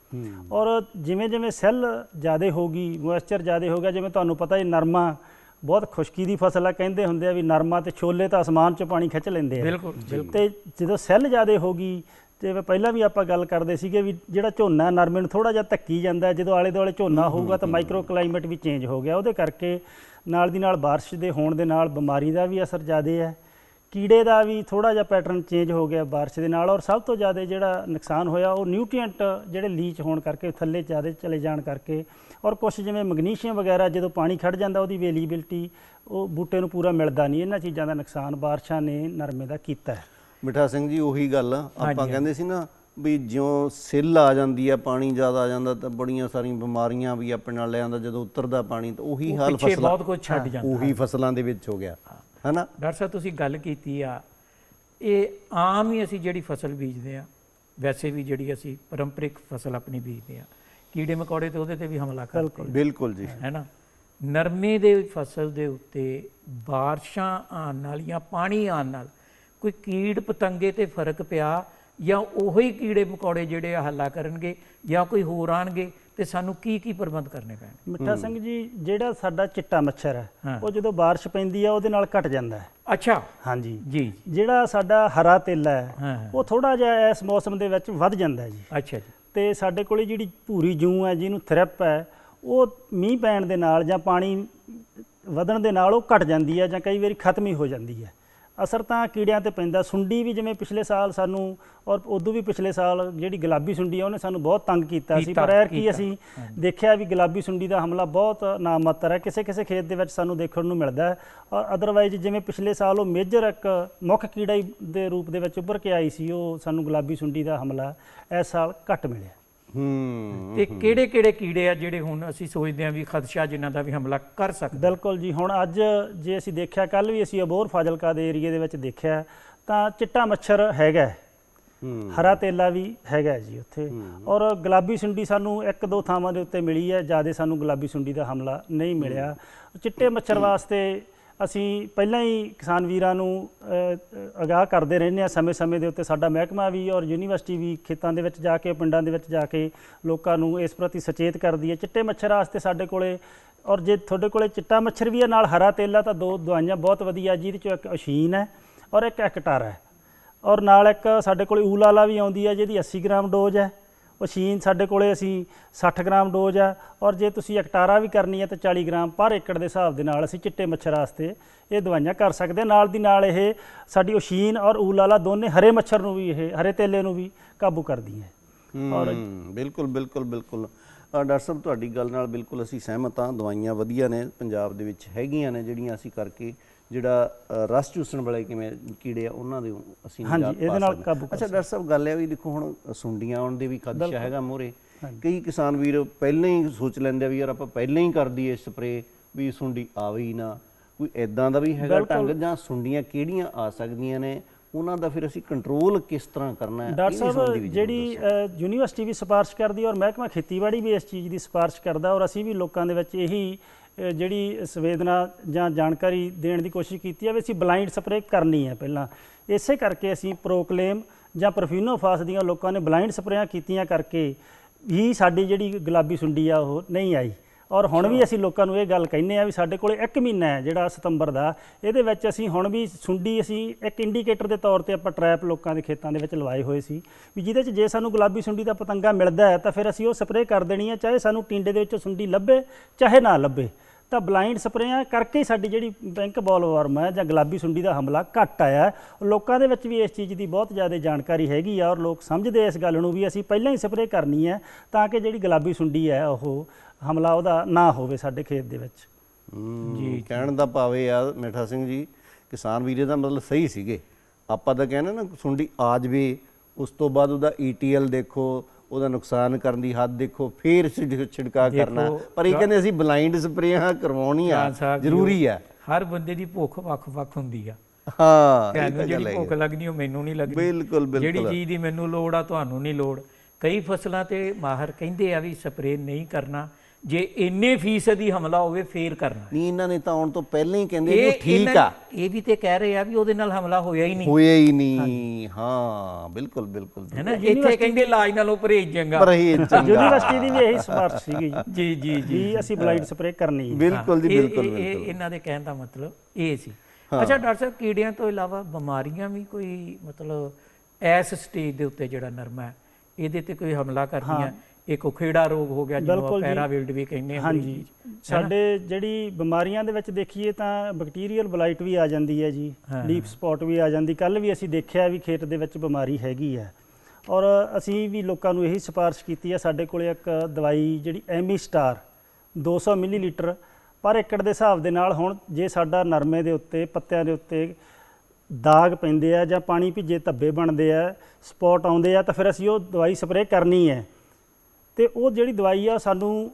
S3: ਔਰ ਜਿਵੇਂ ਜਿਵੇਂ ਸੈੱਲ ਜ਼ਿਆਦੇ ਹੋ ਗਈ ਮੋਇਸਚਰ ਜ਼ਿਆਦੇ ਹੋ ਗਿਆ ਜਿਵੇਂ ਤੁਹਾਨੂੰ ਪਤਾ ਹੀ ਨਰਮਾ ਬਹੁਤ ਖੁਸ਼ਕੀ ਦੀ ਫਸਲ ਆ ਕਹਿੰਦੇ ਹੁੰਦੇ ਆ ਵੀ ਨਰਮਾ ਤੇ ਛੋਲੇ ਤਾਂ ਅਸਮਾਨ 'ਚ ਪਾਣੀ ਖਿੱਚ ਲੈਂਦੇ ਆ।
S1: ਬਿਲਕੁਲ ਬਿਲਕੁਲ।
S3: ਤੇ ਜਦੋਂ ਸੈੱਲ ਜ਼ਿਆਦੇ ਹੋ ਗਈ ਤੇ ਮੈਂ ਪਹਿਲਾਂ ਵੀ ਆਪਾਂ ਗੱਲ ਕਰਦੇ ਸੀਗੇ ਵੀ ਜਿਹੜਾ ਝੋਨਾ ਨਰਮੇ ਨੂੰ ਥੋੜਾ ਜਿਹਾ ਧੱਕੀ ਜਾਂਦਾ। ਜਦੋਂ ਆਲੇ ਦੁਆਲੇ ਝੋਨਾ ਹੋਊਗਾ ਤਾਂ ਮਾਈਕਰੋ ਕਲਾਈਮੇਟ ਵੀ ਚੇਂਜ ਹੋ ਗਿਆ। ਉਹਦੇ ਕਰਕੇ ਨਾਲ ਦੀ ਨਾਲ ਬਾਰਿਸ਼ ਦੇ ਹੋਣ ਦੇ ਨਾਲ ਬਿਮਾਰੀ ਦਾ ਵੀ ਅਸਰ ਜ਼ਿਆਦੇ ਹੈ। ਕੀੜੇ ਦਾ ਵੀ ਥੋੜਾ ਜਿਹਾ ਪੈਟਰਨ ਚੇਂਜ ਹੋ ਗਿਆ ਬਾਰਿਸ਼ ਦੇ ਨਾਲ ਔਰ ਸਭ ਤੋਂ ਜ਼ਿਆਦਾ ਜਿਹੜਾ ਨੁਕਸਾਨ ਹੋਇਆ ਉਹ ਨਿਊਟ੍ਰੀਐਂਟ ਜਿਹੜੇ ਲੀਚ ਹੋਣ ਕਰਕੇ ਥੱਲੇ ਜ਼ਿਆਦਾ ਚਲੇ ਜਾਣ ਕਰਕੇ ਔਰ ਕੁਝ ਜਿਵੇਂ ਮੈਗਨੀਸ਼ੀਅਮ ਵਗੈਰਾ ਜਦੋਂ ਪਾਣੀ ਖੜ ਜਾਂਦਾ ਉਹਦੀ ਅਵੇਲੇਬਿਲਟੀ ਉਹ ਬੂਟੇ ਨੂੰ ਪੂਰਾ ਮਿਲਦਾ ਨਹੀਂ। ਇਹਨਾਂ ਚੀਜ਼ਾਂ ਦਾ ਨੁਕਸਾਨ ਬਾਰਿਸ਼ਾਂ ਨੇ ਨਰਮੇ ਦਾ ਕੀਤਾ ਹੈ।
S2: ਮਿੱਠਾ ਸਿੰਘ ਜੀ ਉਹੀ ਗੱਲ ਆ। ਆਪਾਂ ਕਹਿੰਦੇ ਸੀ ਨਾ ਵੀ ਜਿਉਂ ਸਿੱਲ ਆ ਜਾਂਦੀ ਆ ਪਾਣੀ ਜ਼ਿਆਦਾ ਆ ਜਾਂਦਾ ਤਾਂ ਬੜੀਆਂ ਸਾਰੀਆਂ ਬਿਮਾਰੀਆਂ ਵੀ ਆਪਣੇ ਨਾਲ ਲੈ ਆਉਂਦਾ ਜਦੋਂ ਉਤਰਦਾ ਪਾਣੀ ਤਾਂ ਉਹੀ ਹਾਲ
S1: ਪਿੱਛੇ
S2: ਫਸਲਾਂ
S1: ਬਹੁਤ ਕੁਝ ਛੱਡ ਜਾਂਦਾ।
S2: ਉਹੀ ਫਸਲਾਂ ਦੇ ਵਿੱਚ ਹੋ ਗਿਆ। ਹੈਨਾ?
S1: ਡਾਕਟਰ ਸਾਹਿਬ ਤੁਸੀਂ ਗੱਲ ਕੀਤੀ ਆ ਇਹ ਆਮ ਹੀ ਅਸੀਂ ਜਿਹੜੀ ਫਸਲ ਬੀਜਦੇ ਆ ਵੈਸੇ ਵੀ ਜਿਹੜੀ ਅਸੀਂ ਪਰੰਪਰਿਕ ਫਸਲ ਆਪਣੀ ਬੀਜਦੇ ਆ ਕੀੜੇ ਮਕੌੜੇ ਤੇ ਉਹਦੇ ਤੇ ਵੀ ਹਮਲਾ ਕਰਦੇ
S2: ਬਿਲਕੁਲ ਜੀ।
S1: ਹੈ ਨਾ? ਨਰਮੇ ਦੇ ਫਸਲ ਦੇ ਉੱਤੇ ਬਾਰਿਸ਼ਾਂ ਆਉਣ ਨਾਲ ਜਾਂ ਪਾਣੀ ਆਉਣ ਨਾਲ ਕੋਈ ਕੀੜ ਪਤੰਗੇ ਤੇ ਫ਼ਰਕ ਪਿਆ ਜਾਂ ਉਹੀ ਕੀੜੇ ਮਕੌੜੇ ਜਿਹੜੇ ਆ ਹੱਲਾ ਕਰਨਗੇ ਜਾਂ ਕੋਈ ਹੋਰ ਆਣਗੇ ਤੇ ਸਾਨੂੰ ਕੀ ਕੀ ਪ੍ਰਬੰਧ ਕਰਨੇ ਪੈਣ
S3: ਮਿੱਠਾ ਸਿੰਘ ਜੀ ਜਿਹੜਾ ਸਾਡਾ ਚਿੱਟਾ ਮੱਛਰ ਹੈ। ਉਹ ਜਦੋਂ ਬਾਰਿਸ਼ ਪੈਂਦੀ ਹੈ ਉਹਦੇ ਨਾਲ ਘਟ ਜਾਂਦਾ ਹੈ।
S1: ਅੱਛਾ।
S3: ਹਾਂਜੀ।
S1: ਜੀ।
S3: ਜਿਹੜਾ ਸਾਡਾ ਹਰਾ ਤੇਲਾ ਹਾਂ। ਉਹ ਥੋੜਾ ਜਿਹਾ ਇਸ ਮੌਸਮ ਦੇ ਵਿੱਚ ਵੱਧ ਜਾਂਦਾ ਹੈ ਜੀ।
S1: ਅੱਛਾ ਜੀ।
S3: ਤੇ ਸਾਡੇ ਕੋਲੇ ਜਿਹੜੀ ਭੂਰੀ ਜੂੰ ਹੈ ਜਿਹਨੂੰ ਥ੍ਰਿਪ ਹੈ ਉਹ ਮੀਂਹ ਪੈਣ ਦੇ ਨਾਲ ਜਾਂ ਪਾਣੀ ਵਧਣ ਦੇ ਨਾਲ ਉਹ ਘਟ ਜਾਂਦੀ ਹੈ ਜਾਂ ਕਈ ਵਾਰੀ ਖਤਮ ਹੀ ਹੋ ਜਾਂਦੀ ਹੈ। ਅਸਰ ਤਾਂ ਕੀੜਿਆਂ ਤੇ ਪੈਂਦਾ। ਸੁੰਡੀ ਵੀ ਜਿਵੇਂ ਪਿਛਲੇ ਸਾਲ ਸਾਨੂੰ ਔਰ ਉਦੋਂ ਵੀ ਪਿਛਲੇ ਸਾਲ ਜਿਹੜੀ ਗੁਲਾਬੀ ਸੁੰਡੀ ਆ ਉਹਨੇ ਸਾਨੂੰ ਬਹੁਤ ਤੰਗ ਕੀਤਾ ਸੀ। ਪਰ ਐਰ ਕੀ। ਅਸੀਂ ਦੇਖਿਆ ਵੀ ਗੁਲਾਬੀ ਸੁੰਡੀ ਦਾ ਹਮਲਾ ਬਹੁਤ ਨਾਮਾਤਰ ਹੈ। ਕਿਸੇ ਕਿਸੇ ਖੇਤ ਦੇ ਵਿੱਚ ਸਾਨੂੰ ਦੇਖਣ ਨੂੰ ਮਿਲਦਾ ਹੈ। ਔਰ ਅਦਰਵਾਈਜ਼ ਜਿਵੇਂ ਪਿਛਲੇ ਸਾਲ ਉਹ ਮੇਜਰ ਇੱਕ ਮੁੱਖ ਕੀੜਾ ਹੀ ਦੇ ਰੂਪ ਦੇ ਵਿੱਚ ਉੱਭਰ ਕੇ ਆਈ ਸੀ ਉਹ ਸਾਨੂੰ ਗੁਲਾਬੀ ਸੁੰਡੀ ਦਾ ਹਮਲਾ ਇਸ ਸਾਲ ਘੱਟ ਮਿਲਿਆ।
S2: ਹੂੰ
S1: ਤੇ ਕਿਹੜੇ ਕਿਹੜੇ ਕੀੜੇ ਆ ਜਿਹੜੇ ਹੁਣ ਅਸੀਂ ਸੋਚਦੇ ਹਾਂ ਵੀ ਖਦਸ਼ਾ ਜਿਨ੍ਹਾਂ ਦਾ ਵੀ ਹਮਲਾ ਕਰ ਸਕਦੇ?
S3: ਬਿਲਕੁਲ ਜੀ ਹੁਣ ਅੱਜ ਜੇ ਅਸੀਂ ਦੇਖਿਆ ਕੱਲ ਵੀ ਅਸੀਂ ਅਬੋਰ ਫਾਜ਼ਿਲਕਾ ਦੇ ਏਰੀਏ ਦੇ ਵਿੱਚ ਦੇਖਿਆ ਤਾਂ ਚਿੱਟਾ ਮੱਛਰ ਹੈਗਾ ਹਰਾ ਤੇਲਾ ਵੀ ਹੈਗਾ ਜੀ ਉੱਥੇ। ਔਰ ਗੁਲਾਬੀ ਸੁੰਡੀ ਸਾਨੂੰ ਇੱਕ ਦੋ ਥਾਵਾਂ ਦੇ ਉੱਤੇ ਮਿਲੀ ਹੈ ਜ਼ਿਆਦਾ ਸਾਨੂੰ ਗੁਲਾਬੀ ਸੁੰਡੀ ਦਾ ਹਮਲਾ ਨਹੀਂ ਮਿਲਿਆ। ਚਿੱਟੇ ਮੱਛਰ ਵਾਸਤੇ ਅਸੀਂ ਪਹਿਲਾਂ ਹੀ ਕਿਸਾਨ ਵੀਰਾਂ ਨੂੰ ਅਗਾਹ ਕਰਦੇ ਰਹਿੰਦੇ ਆ ਸਮੇਂ-ਸਮੇਂ ਦੇ ਉੱਤੇ। ਸਾਡਾ ਮਹਿਕਮਾ ਵੀ ਔਰ ਯੂਨੀਵਰਸਿਟੀ ਵੀ ਖੇਤਾਂ ਦੇ ਵਿੱਚ ਜਾ ਕੇ, ਪਿੰਡਾਂ ਦੇ ਵਿੱਚ ਜਾ ਕੇ ਲੋਕਾਂ ਨੂੰ ਇਸ ਪ੍ਰਤੀ ਸੁਚੇਤ ਕਰਦੀ ਹੈ। ਚਿੱਟੇ ਮੱਛਰ ਵਾਸਤੇ ਸਾਡੇ ਕੋਲੇ, ਔਰ ਜੇ ਤੁਹਾਡੇ ਕੋਲੇ ਚਿੱਟਾ ਮੱਛਰ ਵੀ ਹੈ, ਨਾਲ ਹਰਾ ਤੇਲਾ ਤਾਂ ਦੋ ਦਵਾਈਆਂ ਬਹੁਤ ਵਧੀਆ, ਜਿਹਦੇ ਚੋਂ ਇੱਕ ਅਸ਼ੀਨ ਹੈ ਔਰ ਇੱਕ ਐਕਟਾਰ ਹੈ। ਔਰ ਨਾਲ ਇੱਕ ਸਾਡੇ ਕੋਲੇ ਊਲਾਲਾ ਵੀ ਆਉਂਦੀ ਹੈ, ਜਿਹਦੀ 80 ਗ੍ਰਾਮ ਡੋਜ਼ ਹੈ। ਉਹ ਸ਼ੀਨ ਸਾਡੇ ਕੋਲੇ ਅਸੀਂ 60 ਗ੍ਰਾਮ ਡੋਜ਼ ਹੈ ਔਰ ਜੇ ਤੁਸੀਂ ਐਕਟਾਰਾ ਵੀ ਕਰਨੀ ਹੈ ਤਾਂ 40 ਗ੍ਰਾਮ ਪਰ ਏਕੜ ਦੇ ਹਿਸਾਬ ਦੇ ਨਾਲ ਅਸੀਂ ਚਿੱਟੇ ਮੱਛਰ ਵਾਸਤੇ ਇਹ ਦਵਾਈਆਂ ਕਰ ਸਕਦੇ ਨਾਲ ਦੀ ਨਾਲ ਇਹ ਸਾਡੀ ਓਸ਼ੀਨ ਔਰ ਊਲਾਲਾ ਦੋਨੇ ਹਰੇ ਮੱਛਰ ਨੂੰ ਵੀ ਇਹ ਹਰੇ ਤੇਲੇ ਨੂੰ ਵੀ ਕਾਬੂ ਕਰਦੀ ਹੈ।
S2: ਔਰ ਬਿਲਕੁਲ ਬਿਲਕੁਲ ਬਿਲਕੁਲ। ਡਾਕਟਰ ਸਾਹਿਬ ਤੁਹਾਡੀ ਗੱਲ ਨਾਲ ਬਿਲਕੁਲ ਅਸੀਂ ਸਹਿਮਤ ਹਾਂ। ਦਵਾਈਆਂ ਵਧੀਆ ਨੇ ਪੰਜਾਬ ਦੇ ਵਿੱਚ ਹੈਗੀਆਂ ਨੇ ਜਿਹੜੀਆਂ ਅਸੀਂ ਕਰਕੇ ਜਿਹੜਾ ਰਸ ਚੂਸਣ ਵਾਲੇ ਕਿਵੇਂ ਕੀੜੇ ਆ ਉਹਨਾਂ ਦੇ ਅਸੀਂ
S3: ਹਾਂਜੀ, ਇਹਦੇ ਨਾਲ। ਕਾਬੂ
S2: ਅੱਛਾ ਡਾਕਟਰ ਸਾਹਿਬ ਗੱਲ ਇਹ ਵੀ ਦੇਖੋ ਹੁਣ ਸੁੰਡੀਆਂ ਆਉਣ ਦੇ ਵੀ ਖਦਸ਼ਾ ਹੈਗਾ ਮੋਰੇ। ਕਈ ਕਿਸਾਨ ਵੀਰ ਪਹਿਲਾਂ ਹੀ ਸੋਚ ਲੈਂਦੇ ਆ ਵੀ ਯਾਰ ਆਪਾਂ ਪਹਿਲਾਂ ਹੀ ਕਰ ਦਈਏ ਸਪਰੇ ਵੀ ਸੁੰਡੀ ਆਵੇ ਹੀ ਨਾ। ਕੋਈ ਐਦਾਂ ਦਾ ਵੀ ਹੈਗਾ ਢੰਗ ਜਾਂ ਸੁੰਡੀਆਂ ਕਿਹੜੀਆਂ ਆ ਸਕਦੀਆਂ ਨੇ ਉਹਨਾਂ ਦਾ ਫਿਰ ਅਸੀਂ ਕੰਟਰੋਲ ਕਿਸ ਤਰ੍ਹਾਂ ਕਰਨਾ ਹੈ
S3: ਡਾਕਟਰ ਸਾਹਿਬ ਜਿਹੜੀ ਯੂਨੀਵਰਸਿਟੀ ਵੀ ਸਿਫਾਰਿਸ਼ ਕਰਦੀ ਹੈ ਔਰ ਮਹਿਕਮਾ ਖੇਤੀਬਾੜੀ ਵੀ ਇਸ ਚੀਜ਼ ਦੀ ਸਿਫਾਰਿਸ਼ ਕਰਦਾ ਔਰ ਅਸੀਂ ਵੀ ਲੋਕਾਂ ਦੇ ਵਿੱਚ ਇਹੀ ਜਿਹੜੀ ਸੰਵੇਦਨਾ ਜਾਂ ਜਾਣਕਾਰੀ ਦੇਣ ਦੀ ਕੋਸ਼ਿਸ਼ ਕੀਤੀ ਹੈ ਵੀ ਅਸੀਂ ਬਲਾਈਂਡ ਸਪਰੇਅ ਕਰਨੀ ਹੈ ਪਹਿਲਾਂ। ਇਸੇ ਕਰਕੇ ਅਸੀਂ ਪ੍ਰੋਕਲੇਮ ਜਾਂ ਪਰਫਿਊਨੋਫਾਸ ਦੀਆਂ ਲੋਕਾਂ ਨੇ ਬਲਾਈਂਡ ਸਪਰੇਆਂ ਕੀਤੀਆਂ ਕਰਕੇ ਹੀ ਸਾਡੀ ਜਿਹੜੀ ਗੁਲਾਬੀ ਸੁੰਡੀ ਆ ਉਹ ਨਹੀਂ ਆਈ। ਔਰ ਹੁਣ ਵੀ ਅਸੀਂ ਲੋਕਾਂ ਨੂੰ ਇਹ ਗੱਲ ਕਹਿੰਦੇ ਆ ਵੀ ਸਾਡੇ ਕੋਲੇ 1 ਮਹੀਨਾ ਹੈ ਜਿਹੜਾ ਸਤੰਬਰ ਦਾ। ਇਹਦੇ ਵਿੱਚ ਅਸੀਂ ਹੁਣ ਵੀ ਸੁੰਡੀ ਅਸੀਂ ਇੱਕ ਇੰਡੀਕੇਟਰ ਦੇ ਤੌਰ ਤੇ ਆਪਾਂ ਟਰੈਪ ਲੋਕਾਂ ਦੇ ਖੇਤਾਂ ਦੇ ਵਿੱਚ ਲਵਾਏ ਹੋਏ ਸੀ। ਵੀ ਜਿਹਦੇ 'ਚ ਜੇ ਸਾਨੂੰ ਗੁਲਾਬੀ ਸੁੰਡੀ ਦਾ ਪਤੰਗਾ ਮਿਲਦਾ ਹੈ ਤਾਂ ਫਿਰ ਅਸੀਂ ਉਹ ਸਪਰੇਅ ਕਰ ਦੇਣੀ ਹੈ, ਚਾਹੇ ਸਾਨੂੰ ਟਿੰਡੇ ਦੇ ਵਿੱਚੋਂ ਸੁੰਡੀ ਲੱਭੇ, ਚਾਹੇ ਨਾ ਲੱਭੇ। ਤਾਂ ਬਲਾਈਂਡ ਸਪਰੇਆਂ ਕਰਕੇ ਹੀ ਸਾਡੀ ਜਿਹੜੀ ਬੈਂਕ ਬਾਲਵਰਮ ਹੈ ਜਾਂ ਗੁਲਾਬੀ ਸੁੰਡੀ ਦਾ ਹਮਲਾ ਘੱਟ ਆਇਆ। ਲੋਕਾਂ ਦੇ ਵਿੱਚ ਵੀ ਇਸ ਚੀਜ਼ ਦੀ ਬਹੁਤ ਜ਼ਿਆਦਾ ਜਾਣਕਾਰੀ ਹੈਗੀ ਆ ਔਰ ਲੋਕ ਸਮਝਦੇ ਇਸ ਗੱਲ ਨੂੰ ਵੀ ਅਸੀਂ ਪਹਿਲਾਂ ਹੀ ਸਪਰੇਅ ਕਰਨੀ ਹੈ ਤਾਂ ਕਿ ਜਿਹੜੀ ਗੁਲਾਬੀ ਸੁੰਡੀ ਹੈ ਉਹ ਹਮਲਾ ਉਹਦਾ ਨਾ ਹੋਵੇ ਸਾਡੇ ਖੇਤ ਦੇ ਵਿੱਚ।
S2: ਜੀ ਕਹਿਣ ਦਾ ਭਾਵੇਂ ਆ ਮਿੱਠਾ ਸਿੰਘ ਜੀ ਕਿਸਾਨ ਵੀਰੇ ਦਾ ਮਤਲਬ ਸਹੀ ਸੀਗੇ। ਆਪਾਂ ਤਾਂ ਕਹਿੰਦੇ ਨਾ ਸੁੰਡੀ ਆ ਜਵੇ ਉਸ ਤੋਂ ਬਾਅਦ ਉਹਦਾ ਈਟੀਐਲ ਦੇਖੋ ਉਹਦਾ ਨੁਕਸਾਨ ਕਰਨ ਦੀ ਹੱਦ ਦੇਖੋ ਫੇਰ ਛਿੜ- ਛਿੜਕਾਅ ਕਰਨਾ। ਪਰ ਇਹ ਕਹਿੰਦੇ ਅਸੀਂ ਬਲਾਈਂਡ ਸਪਰੇਆਂ
S1: ਸਾਹਿਬ ਜੀ,
S2: ਜ਼ਰੂਰੀ ਆ।
S1: ਹਰ ਬੰਦੇ ਦੀ ਭੁੱਖ ਵੱਖ-ਵੱਖ ਹੁੰਦੀ ਆ।
S2: ਹਾਂ
S1: ਤੁਹਾਨੂੰ ਜਿਹੜੀ ਭੁੱਖ ਲੱਗਣੀ ਉਹ ਮੈਨੂੰ ਨਹੀਂ ਲੱਗਦੀ
S2: ਬਿਲਕੁਲ
S1: ਜਿਹੜੀ
S2: ਬਿਲਕੁਲ
S1: ਚੀਜ਼ ਦੀ ਮੈਨੂੰ ਲੋੜ ਆ ਤੁਹਾਨੂੰ ਨਹੀਂ ਲੋੜ। ਕਈ ਫਸਲਾਂ ਤੇ ਮਾਹਰ ਕਹਿੰਦੇ ਆ ਵੀ ਸਪਰੇਅ ਨਹੀਂ ਕਰਨਾ। ਜੇ ਇੰਨੇ ਫੀਸਦੀ ਹਮਲਾ ਹੋਵੇ ਫੇਰ ਕਰਨਾ।
S2: ਨਹੀਂ ਇਹਨਾਂ ਨੇ ਤਾਂ ਆਉਣ ਤੋਂ ਪਹਿਲਾਂ ਹੀ ਕਹਿੰਦੇ ਉਹ ਠੀਕ ਆ।
S1: ਇਹ ਵੀ ਤੇ ਕਹਿ ਰਹੇ ਆ ਵੀ ਉਹਦੇ ਨਾਲ ਹਮਲਾ ਹੋਇਆ ਹੀ ਨਹੀਂ।
S2: ਹੋਇਆ ਹੀ ਨਹੀਂ। ਹਾਂ ਬਿਲਕੁਲ ਬਿਲਕੁਲ।
S1: ਹੈ ਨਾ? ਇੱਥੇ ਕਹਿੰਦੇ ਇਲਾਜ ਨਾਲੋਂ ਪਰਹੇਜ਼ ਚੰਗਾ।
S2: ਪਰ ਇਹ ਚੰਗਾ।
S3: ਯੂਨੀਵਰਸਿਟੀ ਦੀ ਵੀ ਇਹੀ ਸਿਫਾਰਿਸ਼ ਸੀਗੀ ਜੀ।
S1: ਜੀ ਜੀ
S3: ਅਸੀਂ ਬਲਾਈਂਡ ਸਪਰੇਅ ਕਰਨੀ ਹੈ।
S2: ਬਿਲਕੁਲ ਜੀ
S1: ਇਹ-
S2: ਬਿਲਕੁਲ
S1: ਇਹ- ਇਹ- ਇਹਨਾਂ ਦੇ ਕਹਿਣ ਦਾ ਮਤਲਬ ਇਹ ਸੀ। ਅੱਛਾ ਡਾਕਟਰ ਸਾਹਿਬ ਕੀੜਿਆਂ ਤੋਂ ਇਲਾਵਾ ਬਿਮਾਰੀਆਂ ਵੀ ਕੋਈ ਮਤਲਬ ਐਸ ਸਟੇਜ ਦੇ ਉੱਤੇ ਜਿਹੜਾ ਨਰਮਾ ਹੈ ਇਹਦੇ ਤੇ ਕੋਈ ਹਮਲਾ ਕਰਦੀਆਂ ਇੱਕ ਉਖੇੜਾ ਰੋਗ ਹੋ ਗਿਆ ਜਿਹਨੂੰ। ਪੈਰਾਵਿਲਡ ਵੀ ਕਹਿੰਦੇ ਆ
S3: ਹਾਂਜੀ। ਸਾਡੇ ਜਿਹੜੀ ਬਿਮਾਰੀਆਂ ਦੇ ਵਿੱਚ ਦੇਖੀਏ ਤਾਂ ਬੈਕਟੀਰੀਅਲ ਬਲਾਈਟ ਵੀ ਆ ਜਾਂਦੀ ਹੈ ਜੀ
S1: ਹਾਂ।
S3: ਲੀਫ ਸਪੌਟ ਵੀ ਆ ਜਾਂਦੀ ਕੱਲ ਵੀ ਅਸੀਂ ਦੇਖਿਆ ਵੀ ਖੇਤ ਦੇ ਵਿੱਚ ਬਿਮਾਰੀ ਹੈਗੀ ਹੈ ਔਰ ਅਸੀਂ ਵੀ ਲੋਕਾਂ ਨੂੰ ਇਹੀ ਸਿਫਾਰਿਸ਼ ਕੀਤੀ ਹੈ ਸਾਡੇ ਕੋਲੇ ਇੱਕ ਦਵਾਈ ਜਿਹੜੀ ਐਮੀ ਸਟਾਰ 200 ਮਿਲੀਲੀਟਰ ਪਰ ਏਕੜ ਦੇ ਹਿਸਾਬ ਦੇ ਨਾਲ ਹੁਣ ਜੇ ਸਾਡਾ ਨਰਮੇ ਦੇ ਉੱਤੇ ਪੱਤਿਆਂ ਦੇ ਉੱਤੇ ਦਾਗ ਪੈਂਦੇ ਆ ਜਾਂ ਪਾਣੀ ਭਿੱਜੇ ਧੱਬੇ ਬਣਦੇ ਆ ਸਪੌਟ ਆਉਂਦੇ ਆ ਤਾਂ ਫਿਰ ਅਸੀਂ ਉਹ ਦਵਾਈ ਸਪਰੇਅ ਕਰਨੀ ਹੈ ਤੇ ਉਹ ਜਿਹੜੀ ਦਵਾਈ ਆ ਸਾਨੂੰ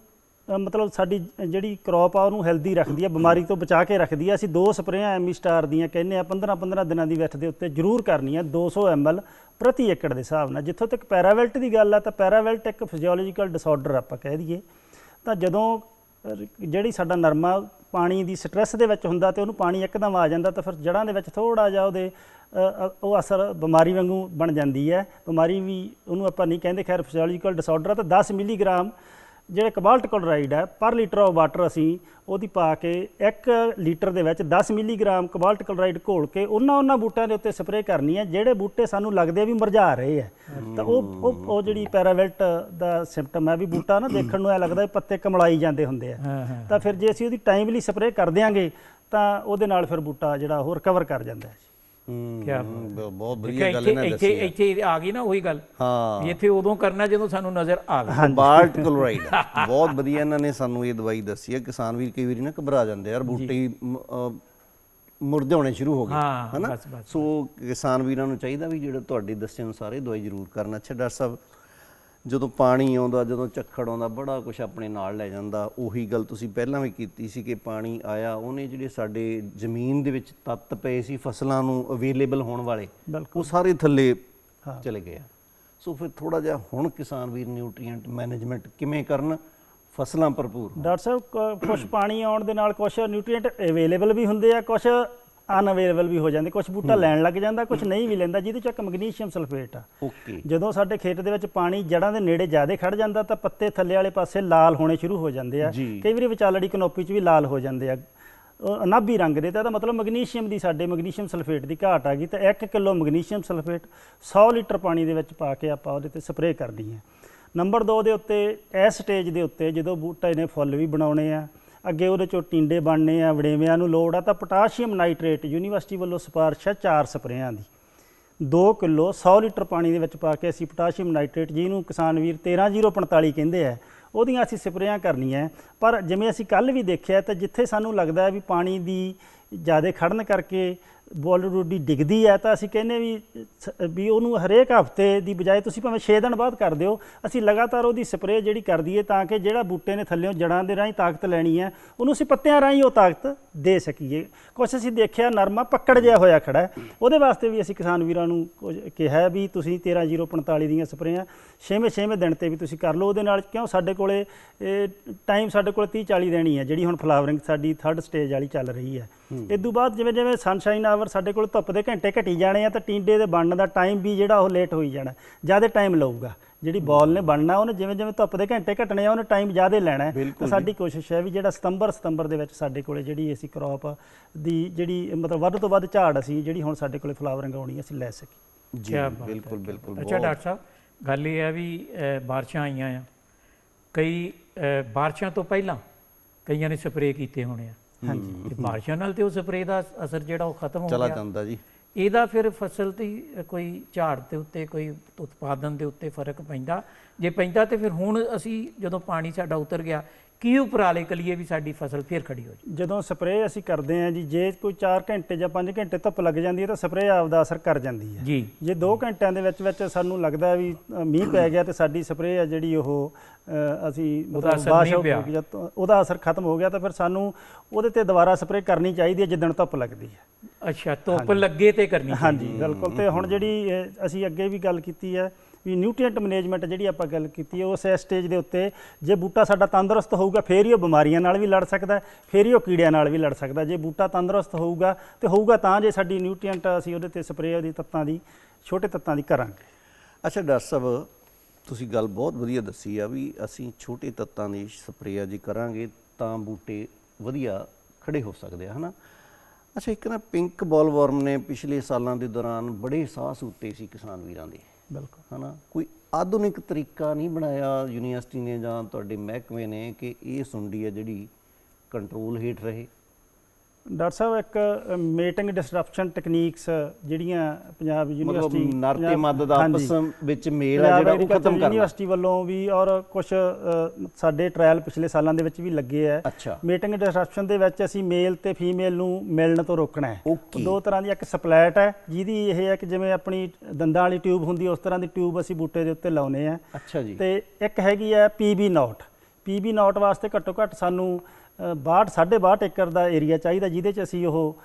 S3: ਅ, ਮਤਲਬ ਸਾਡੀ ਜਿਹੜੀ ਕ੍ਰੌਪ ਆ ਉਹਨੂੰ ਹੈਲਦੀ ਰੱਖਦੀ ਆ ਬਿਮਾਰੀ ਤੋਂ ਬਚਾ ਕੇ ਰੱਖਦੀ ਆ। ਅਸੀਂ ਦੋ ਸਪਰੇਆਂ ਐਮੀ ਸਟਾਰ ਦੀਆਂ ਕਹਿੰਦੇ ਆ 15 15 ਦਿਨਾਂ ਦੀ ਵਿੱਥ ਦੇ ਉੱਤੇ ਜ਼ਰੂਰ ਕਰਨੀ ਆ 200 ml ਪ੍ਰਤੀ ਏਕੜ ਦੇ ਹਿਸਾਬ ਨਾਲ। ਜਿੱਥੋਂ ਤੱਕ ਪੈਰਾਵੈਲਟ ਦੀ ਗੱਲ ਆ ਤਾਂ ਪੈਰਾਵੈਲਟ ਇੱਕ ਫਿਜ਼ੀਓਲੋਜੀਕਲ ਡਿਸਆਰਡਰ ਆਪਾਂ ਕਹਿ ਦਈਏ। ਤਾਂ ਜਦੋਂ ਅ, ਜਿਹੜੀ ਸਾਡਾ ਨਰਮਾ ਪਾਣੀ ਦੀ ਸਟ੍ਰੈਸ ਦੇ ਵਿੱਚ ਹੁੰਦਾ ਤੇ ਉਹਨੂੰ ਪਾਣੀ ਇੱਕਦਮ ਆ ਜਾਂਦਾ ਤਾਂ ਫਿਰ ਜੜ੍ਹਾਂ ਦੇ ਵਿੱਚ ਥੋੜਾ ਜਿਹਾ ਉਹਦੇ ਉਹ ਅਸਰ ਬਿਮਾਰੀ ਵਾਂਗੂ ਬਣ ਜਾਂਦੀ ਹੈ। ਬਿਮਾਰੀ ਵੀ ਉਹਨੂੰ ਆਪਾਂ ਨਹੀਂ ਕਹਿੰਦੇ ਖੈਰ ਫਿਜ਼ੀਓਲੋਜੀਕਲ ਡਿਸਆਰਡਰ ਤਾਂ 10 ਮਿਲੀਗ੍ਰਾਮ ਜਿਹੜੇ ਕਬਾਲਟ ਕਲੋਰਾਈਡ ਹੈ ਪਰ ਲੀਟਰ ਆਫ ਵਾਟਰ ਅਸੀਂ ਉਹਦੀ ਪਾ ਕੇ 1 ਲੀਟਰ ਦੇ ਵਿੱਚ 10 ਮਿਲੀਗ੍ਰਾਮ ਕਬਾਲਟ ਕਲੋਰਾਈਡ ਘੋਲ ਕੇ ਉਹਨਾਂ ਉਹਨਾਂ ਬੂਟਿਆਂ ਦੇ ਉੱਤੇ ਸਪਰੇਅ ਕਰਨੀ ਹੈ ਜਿਹੜੇ ਬੂਟੇ ਸਾਨੂੰ ਲੱਗਦੇ ਆ ਵੀ ਮੁਰਝਾ ਰਹੇ ਆ। ਤਾਂ ਉਹ ਉਹ ਉਹ ਜਿਹੜੀ ਪੈਰਾਵੈਲਟ ਦਾ ਸਿੰਪਟਮ ਹੈ ਵੀ ਬੂਟਾ ਨਾ ਦੇਖਣ ਨੂੰ ਐ ਲੱਗਦਾ ਵੀ ਪੱਤੇ ਕਮਲਾਈ ਜਾਂਦੇ ਹੁੰਦੇ ਆ। ਤਾਂ ਫਿਰ ਜੇ ਅਸੀਂ ਉਹਦੀ ਟਾਈਮਲੀ ਸਪਰੇਅ ਕਰ ਦਿਆਂਗੇ ਤਾਂ ਉਹਦੇ ਨਾਲ ਫਿਰ ਬੂਟਾ ਜਿਹੜਾ ਉਹ ਰਿਕਵਰ ਕਰ ਜਾਂਦਾ ਹੈ।
S2: ਬ- ਬਹੁਤ ਵਧੀਆ ਗੱਲ ਇਹਨਾਂ
S1: ਇੱਥੇ
S2: ਦੱਸੀ ਹੈ।
S1: ਇੱਥੇ ਆ ਗਈ ਨਾ ਉਹੀ ਗੱਲ।
S2: ਹਾਂ।
S1: ਵੀ ਇੱਥੇ ਉਦੋਂ ਕਰਨਾ ਜਦੋਂ ਸਾਨੂੰ ਨਜ਼ਰ ਆਵੇ
S2: ਬਾਲਟ ਕਲੋਰਾਈਡ। <laughs> ਬਹੁਤ ਵਧੀਆ ਇਹਨਾਂ ਨੇ ਸਾਨੂੰ ਇਹ ਦਵਾਈ ਦੱਸੀ ਹੈ ਕਿਸਾਨ ਵੀਰ ਕਈ ਵਾਰੀ ਨਾ ਘਬਰਾ ਜਾਂਦੇ ਯਾਰ ਬੂਟੇ ਹੀ ਮ- ਅਹ ਮੁਰਝਾਉਣੇ ਸ਼ੁਰੂ ਹੋ ਗਏ।
S1: ਹਾਂ,
S2: ਹਨਾ?
S1: ਬਸ, ਬਸ,
S2: ਸੋ ਕਿਸਾਨ ਵੀਰਾਂ ਨੂੰ ਚਾਹੀਦਾ ਵੀ ਜਿਹੜਾ ਤੁਹਾਡੇ ਦੱਸੇ ਅਨੁਸਾਰ ਇਹ ਦਵਾਈ ਜ਼ਰੂਰ ਕਰਨਾ। ਅੱਛਾ ਡਾਕਟਰ ਸਾਹਿਬ ਜਦੋਂ ਪਾਣੀ ਆਉਂਦਾ ਜਦੋਂ ਝੱਖੜ ਆਉਂਦਾ ਬੜਾ ਕੁਝ ਆਪਣੇ ਨਾਲ ਲੈ ਜਾਂਦਾ ਉਹੀ ਗੱਲ ਤੁਸੀਂ ਪਹਿਲਾਂ ਵੀ ਕੀਤੀ ਸੀ ਕਿ ਪਾਣੀ ਆਇਆ ਉਹਨੇ ਜਿਹੜੇ ਸਾਡੇ ਜ਼ਮੀਨ ਦੇ ਵਿੱਚ ਤੱਤ ਪਏ ਸੀ ਫਸਲਾਂ ਨੂੰ ਅਵੇਲੇਬਲ ਹੋਣ ਵਾਲੇ ਉਹ ਸਾਰੇ ਥੱਲੇ। ਚਲੇ ਗਏ ਸੋ ਫਿਰ ਥੋੜਾ ਜਿਹਾ ਹੁਣ ਕਿਸਾਨ ਵੀਰ ਨਿਊਟ੍ਰੀਐਂਟ ਮੈਨੇਜਮੈਂਟ ਕਿਵੇਂ ਕਰਨ ਫਸਲਾਂ ਭਰਪੂਰ।
S3: ਡਾਕਟਰ ਸਾਹਿਬ ਕੁਝ ਪਾਣੀ ਆਉਣ ਦੇ ਨਾਲ ਕੁਝ ਨਿਊਟ੍ਰੀਐਂਟ ਅਵੇਲੇਬਲ ਵੀ ਹੁੰਦੇ ਆ ਕੁਝ ਅਨਅਵੇਲੇਬਲ ਵੀ ਹੋ ਜਾਂਦੇ ਕੁਝ ਬੂਟਾ ਲੈਣ ਲੱਗ ਜਾਂਦਾ ਕੁਝ ਨਹੀਂ ਵੀ ਲੈਂਦਾ ਜਿਹਦੇ ਚ ਇੱਕ ਮੈਗਨੀਸ਼ੀਅਮ ਸਲਫੇਟ ਆ।
S2: ਓਕੇ।
S3: ਜਦੋਂ ਸਾਡੇ ਖੇਤ ਦੇ ਵਿੱਚ ਪਾਣੀ ਜੜਾਂ ਦੇ ਨੇੜੇ ਜ਼ਿਆਦਾ ਖੜ ਜਾਂਦਾ ਤਾਂ ਪੱਤੇ ਥੱਲੇ ਵਾਲੇ ਪਾਸੇ ਲਾਲ ਹੋਣੇ ਸ਼ੁਰੂ ਹੋ ਜਾਂਦੇ ਆ। ਕਈ ਵਾਰੀ ਵਿਚਾਲੜੀ ਕਨੋਪੀ ਚ ਵੀ ਲਾਲ ਹੋ ਜਾਂਦੇ ਆ। ਅਨਾਬੀ ਰੰਗ ਦੇ ਤਾਂ ਇਹਦਾ ਮਤਲਬ ਮੈਗਨੀਸ਼ੀਅਮ ਦੀ ਸਾਡੇ ਮੈਗਨੀਸ਼ੀਅਮ ਸਲਫੇਟ ਦੀ ਘਾਟ ਆ ਗਈ ਤਾਂ 1 ਕਿਲੋ ਮੈਗਨੀਸ਼ੀਅਮ ਸਲਫੇਟ 100 ਲੀਟਰ ਪਾਣੀ ਦੇ ਵਿੱਚ ਪਾ ਕੇ ਆਪਾਂ ਉਹਦੇ ਤੇ ਸਪਰੇਅ ਕਰਨੀ ਹੈ। ਨੰਬਰ 2 ਦੇ ਉੱਤੇ ਇਸ ਸਟੇਜ ਦੇ ਉੱਤੇ ਜਦੋਂ ਬੂਟੇ ਨੇ ਫੁੱਲ ਵੀ ਬਣਾਉਣੇ ਆ ਅੱਗੇ ਉਹਦੇ ਚੋਂ ਟਿੰਡੇ ਬਣਨੇ ਆ, ਵੜੇਵਿਆਂ ਨੂੰ ਲੋੜ ਆ, ਤਾਂ ਪੋਟਾਸ਼ੀਅਮ ਨਾਈਟ੍ਰੇਟ ਯੂਨੀਵਰਸਿਟੀ ਵੱਲੋਂ ਸਿਫਾਰਿਸ਼ ਹੈ ਚਾਰ ਸਪਰੇਆਂ ਦੀ। 2 ਕਿਲੋ 100 ਲੀਟਰ ਪਾਣੀ ਦੇ ਵਿੱਚ ਪਾ ਕੇ ਅਸੀਂ ਪੋਟਾਸ਼ੀਅਮ ਨਾਈਟ੍ਰੇਟ ਜਿਹਨੂੰ ਕਿਸਾਨ ਵੀਰ 13045 ਕਹਿੰਦੇ ਆ, ਉਹਦੀਆਂ ਅਸੀਂ ਸਪਰੇਆਂ ਕਰਨੀਆਂ ਪਰ ਜਿਵੇਂ ਅਸੀਂ ਕੱਲ ਵੀ ਦੇਖਿਆ, ਤਾਂ ਜਿੱਥੇ ਸਾਨੂੰ ਲੱਗਦਾ ਵੀ ਪਾਣੀ ਦੀ ਜ਼ਿਆਦਾ ਖੜਨ ਕਰਕੇ ਬੋਲ ਰੂਡੀ ਡਿੱਗਦੀ ਹੈ ਤਾਂ ਅਸੀਂ ਕਹਿੰਦੇ ਵੀ ਸ- ਵੀ ਉਹਨੂੰ ਹਰੇਕ ਹਫ਼ਤੇ ਦੀ ਬਜਾਏ ਤੁਸੀਂ ਭਾਵੇਂ 6 ਦਿਨ ਬਾਅਦ ਕਰ ਦਿਓ, ਅਸੀਂ ਲਗਾਤਾਰ ਉਹਦੀ ਸਪਰੇਅ ਜਿਹੜੀ ਕਰ ਦਈਏ ਤਾਂ ਕਿ ਜਿਹੜਾ ਬੂਟੇ ਨੇ ਥੱਲੇੋਂ ਜੜਾਂ ਦੇ ਰਾਹੀਂ ਤਾਕਤ ਲੈਣੀ ਹੈ, ਉਹਨੂੰ ਅਸੀਂ ਪੱਤਿਆਂ ਰਾਹੀਂ ਉਹ ਤਾਕਤ ਦੇ ਸਕੀਏ। ਕੁਛ ਅਸੀਂ ਦੇਖਿਆ ਨਰਮਾ ਪੱਕੜ ਜਿਹਾ ਹੋਇਆ ਖੜਾ ਹੈ। ਉਹਦੇ ਵਾਸਤੇ ਵੀ ਅਸੀਂ ਕਿਸਾਨ ਵੀਰਾਂ ਨੂੰ ਕੁਝ ਕਿਹਾ ਵੀ ਤੁਸੀਂ 13045 ਦੀਆਂ ਸਪਰੇਆਂ ਛੇਵੇਂ ਛੇਵੇਂ ਦਿਨ ਤੇ ਵੀ ਤੁਸੀਂ ਕਰ ਲਓ। ਉਹਦੇ ਨਾਲ ਕਿਉਂ ਸਾਡੇ ਕੋਲੇ ਟਾਈਮ ਸਾਡੇ ਕੋਲ 30 40 ਦਿਨ ਹੀ ਹੈ ਜਿਹੜੀ ਹੁਣ ਫਲਾਵਰਿੰਗ ਸਾਡੀ ਥਰਡ ਸਟੇਜ ਵਾਲੀ ਚੱਲ ਰਹੀ ਹੈ। ਇਸ ਤੋਂ ਬਾਅਦ ਜਿਵੇਂ ਜਿਵੇਂ ਸਨਸ਼ਾਈਨ ਆਵਰ ਸਾਡੇ ਕੋਲ ਧੁੱਪ ਦੇ ਘੰਟੇ ਘਟੀ ਜਾਣੇ ਆ ਤਾਂ ਟੀਂਡੇ ਦੇ ਬਣਨ ਦਾ ਟਾਈਮ ਵੀ ਜਿਹੜਾ ਉਹ ਲੇਟ ਹੋਈ ਜਾਣਾ। ਜ਼ਿਆਦਾ ਟਾਈਮ ਲਊਗਾ। ਜਿਹੜੀ ਬਾਲ ਨੇ ਬਣਨਾ ਉਹਨੇ ਜਿਵੇਂ ਜਿਵੇਂ ਧੁੱਪ ਦੇ ਘੰਟੇ ਘਟਣੇ ਆ ਉਹਨੇ ਟਾਈਮ ਜ਼ਿਆਦਾ ਲੈਣਾ ਤਾਂ ਸਾਡੀ ਕੋਸ਼ਿਸ਼ ਹੈ ਵੀ ਜਿਹੜਾ ਸਤੰਬਰ ਸਤੰਬਰ ਦੇ ਵਿੱਚ ਸਾਡੇ ਕੋਲੇ ਜਿਹੜੀ ਅਸੀਂ ਕ੍ਰੌਪ ਦੀ ਜਿਹੜੀ ਮਤਲਬ ਵੱਧ ਤੋਂ ਵੱਧ ਝਾੜ ਅਸੀਂ ਜਿਹੜੀ ਹੁਣ ਸਾਡੇ ਕੋਲੇ ਫਲਾਵਰਿੰਗ ਆਉਣੀ ਅਸੀਂ ਲੈ ਸਕੀਏ।
S2: ਜੀ ਬਿਲਕੁਲ ਬਿਲਕੁਲ
S1: ਅੱਛਾ ਡਾਕਟਰ ਸਾਹਿਬ ਗੱਲ ਇਹ ਹੈ ਵੀ ਬਾਰਿਸ਼ਾਂ ਆਈਆਂ ਆ। ਕਈ ਬਾਰਿਸ਼ਾਂ ਤੋਂ ਪਹਿਲਾਂ ਕਈਆਂ ਨੇ ਸਪਰੇਅ ਕੀਤੇ ਹੋਣੇ ਆ।
S3: ਹਾਂਜੀ।
S1: ਤੇ ਬਾਰਿਸ਼ਾਂ ਨਾਲ ਤੇ ਉਹ ਸਪਰੇਅ ਦਾ ਅਸਰ ਜਿਹੜਾ ਉਹ ਖਤਮ ਹੋ
S2: ਚਲਾ
S1: ਗਿਆ।
S2: ਜਾਂਦਾ ਜੀ।
S1: ਇਹਦਾ ਫਿਰ ਫਸਲ ਤੇ ਕੋਈ ਝਾੜ ਦੇ ਉੱਤੇ, ਕੋਈ ਉਤਪਾਦਨ ਦੇ ਉੱਤੇ ਫ਼ਰਕ ਪੈਂਦਾ। ਜੇ ਪੈਂਦਾ ਤੇ ਫਿਰ ਹੁਣ ਅਸੀਂ ਜਦੋਂ ਪਾਣੀ ਸਾਡਾ ਉਤਰ ਗਿਆ ਕੀ ਉਪਰਾਲੇ ਕਲੀਏ ਵੀ ਸਾਡੀ ਫਸਲ ਫਿਰ ਖੜੀ ਹੋ ਜਾਏ
S3: ਜਦੋਂ ਸਪਰੇਅ ਅਸੀਂ ਕਰਦੇ ਹਾਂ ਜੀ ਜੇ ਕੋਈ 4 ਘੰਟੇ ਜਾਂ 5 ਘੰਟੇ ਧੁੱਪ ਲੱਗ ਜਾਂਦੀ ਹੈ ਤਾਂ ਸਪਰੇਅ ਆਪਦਾ ਅਸਰ ਕਰ ਜਾਂਦੀ ਹੈ।
S1: ਜੀ।
S3: ਜੇ 2 ਘੰਟਿਆਂ ਦੇ ਵਿੱਚ ਵਿੱਚ ਸਾਨੂੰ ਲੱਗਦਾ ਵੀ ਮੀਂਹ ਪੈ ਗਿਆ ਤੇ ਸਾਡੀ ਸਪਰੇਅ ਆ ਜਿਹੜੀ ਉਹ ਅਸੀਂ
S1: ਪਿਆ।
S3: ਹੋ ਤਾਂ ਉਹਦਾ ਅਸਰ ਖਤਮ ਹੋ ਗਿਆ ਤਾਂ ਫਿਰ ਸਾਨੂੰ ਉਹਦੇ ਤੇ ਦੁਬਾਰਾ ਸਪਰੇਅ ਕਰਨੀ ਚਾਹੀਦੀ ਹੈ ਜਿੱਦਣ ਧੁੱਪ ਲੱਗਦੀ ਹੈ।
S1: ਅੱਛਾ ਧੁੱਪ ਲੱਗੇ ਤੇ ਕਰਨੀ
S3: ਹਾਂਜੀ ਬਿਲਕੁਲ। ਤੇ ਹੁਣ ਜਿਹੜੀ ਅਸੀਂ ਅੱਗੇ ਵੀ ਗੱਲ ਕੀਤੀ ਹੈ ਵੀ ਨਿਊਟ੍ਰੀਐਂਟ ਮੈਨੇਜਮੈਂਟ ਜਿਹੜੀ ਆਪਾਂ ਗੱਲ ਕੀਤੀ ਹੈ ਉਸ ਸਟੇਜ ਦੇ ਉੱਤੇ ਜੇ ਬੂਟਾ ਸਾਡਾ ਤੰਦਰੁਸਤ ਹੋਊਗਾ ਫੇਰ ਹੀ ਉਹ ਬਿਮਾਰੀਆਂ ਨਾਲ ਵੀ ਲੜ ਸਕਦਾ ਹੈ, ਫੇਰ ਹੀ ਉਹ ਕੀੜਿਆਂ ਨਾਲ ਵੀ ਲੜ ਸਕਦਾ ਜੇ ਬੂਟਾ ਤੰਦਰੁਸਤ ਹੋਊਗਾ ਤੇ ਹੋਊਗਾ ਤਾਂ ਜੇ ਸਾਡੀ ਨਿਊਟ੍ਰੀਐਂਟ ਅਸੀਂ ਉਹਦੇ ਤੇ ਸਪਰੇਅ ਦੀ ਤੱਤਾਂ ਦੀ ਛੋਟੇ ਤੱਤਾਂ ਦੀ ਕਰਾਂਗੇ।
S2: ਅੱਛਾ ਡਾਕਟਰ ਸਾਹਿਬ ਤੁਸੀਂ ਗੱਲ ਬਹੁਤ ਵਧੀਆ ਦੱਸੀ ਆ ਵੀ ਅਸੀਂ ਛੋਟੇ ਤੱਤਾਂ ਦੀ ਸਪਰੇਅ ਜੀ ਕਰਾਂਗੇ ਤਾਂ ਬੂਟੇ ਵਧੀਆ ਖੜੇ ਹੋ ਸਕਦੇ ਆ ਹਨਾ? ਅੱਛਾ ਇੱਕ ਨਾ ਪਿੰਕ ਬਾਲਵਰਮ ਨੇ ਪਿਛਲੇ ਸਾਲਾਂ ਦੇ ਦੌਰਾਨ ਬੜੇ ਸਾਹ ਸੂਤੇ ਸੀ ਕਿਸਾਨ ਵੀਰਾਂ ਦੇ।
S3: ਬਿਲਕੁਲ।
S2: ਹਨਾ? ਕੋਈ ਆਧੁਨਿਕ ਤਰੀਕਾ ਨਹੀਂ ਬਣਾਇਆ ਯੂਨੀਵਰਸਿਟੀ ਨੇ ਜਾਂ ਤੁਹਾਡੇ ਮਹਿਕਮੇ ਨੇ ਕਿ ਇਹ ਸੁੰਡੀ ਹੈ ਜਿਹੜੀ ਕੰਟਰੋਲ ਹੇਠ ਰਹੇ?
S3: ਡਾਕਟਰ ਸਾਹਿਬ ਇੱਕ ਮੀਟਿੰਗ ਡਿਸਰਪਸ਼ਨ ਟੈਕਨੀਕਸ ਜਿਹੜੀਆਂ ਪੰਜਾਬ ਯੂਨੀਵਰਸਿਟੀ
S2: ਮਤਲਬ ਨਰ ਤੇ। ਆਪਸ ਵਿੱਚ ਮੇਲ ਆ ਜਿਹੜਾ ਉਹ ਖਤਮ ਕਰਨਾ।
S3: ਯੂਨੀਵਰਸਿਟੀ ਵੱਲੋਂ ਵੀ ਔਰ ਕੁਝ ਸਾਡੇ ਟ੍ਰਾਇਲ ਪਿਛਲੇ ਸਾਲਾਂ ਦੇ ਵਿੱਚ ਵੀ ਲੱਗੇ ਆ। ਮੀਟਿੰਗ ਡਿਸਰਪਸ਼ਨ ਦੇ ਵਿੱਚ ਅਸੀਂ ਮੇਲ ਤੇ ਫੀਮੇਲ ਨੂੰ ਮਿਲਣ ਤੋਂ ਰੋਕਣਾ ਹੈ। ਦੋ ਤਰ੍ਹਾਂ ਦੀ ਇੱਕ ਸਪਲੈਟ ਹੈ ਜਿਹਦੀ ਇਹ ਹੈ ਕਿ ਜਿਵੇਂ ਆਪਣੀ ਦੰਦਾਂ ਵਾਲੀ ਟਿਊਬ ਹੁੰਦੀ ਉਸ ਤਰ੍ਹਾਂ ਦੀ ਟਿਊਬ ਅਸੀਂ ਬੂਟੇ ਦੇ ਉੱਤੇ ਲਾਉਨੇ ਆ
S2: ਅੱਛਾ ਜੀ।
S3: ਤੇ ਇੱਕ ਹੈਗੀ ਹੈ ਪੀਬੀ ਨੋਟ ਪੀਬੀ ਨੋਟ ਵਾਸਤੇ ਘੱਟੋ ਘੱਟ ਸਾਨੂੰ 62 62 ਏਕੜ ਦਾ ਏਰੀਆ ਚਾਹੀਦਾ ਜਿਹਦੇ ਚ ਅਸੀਂ ਉਹ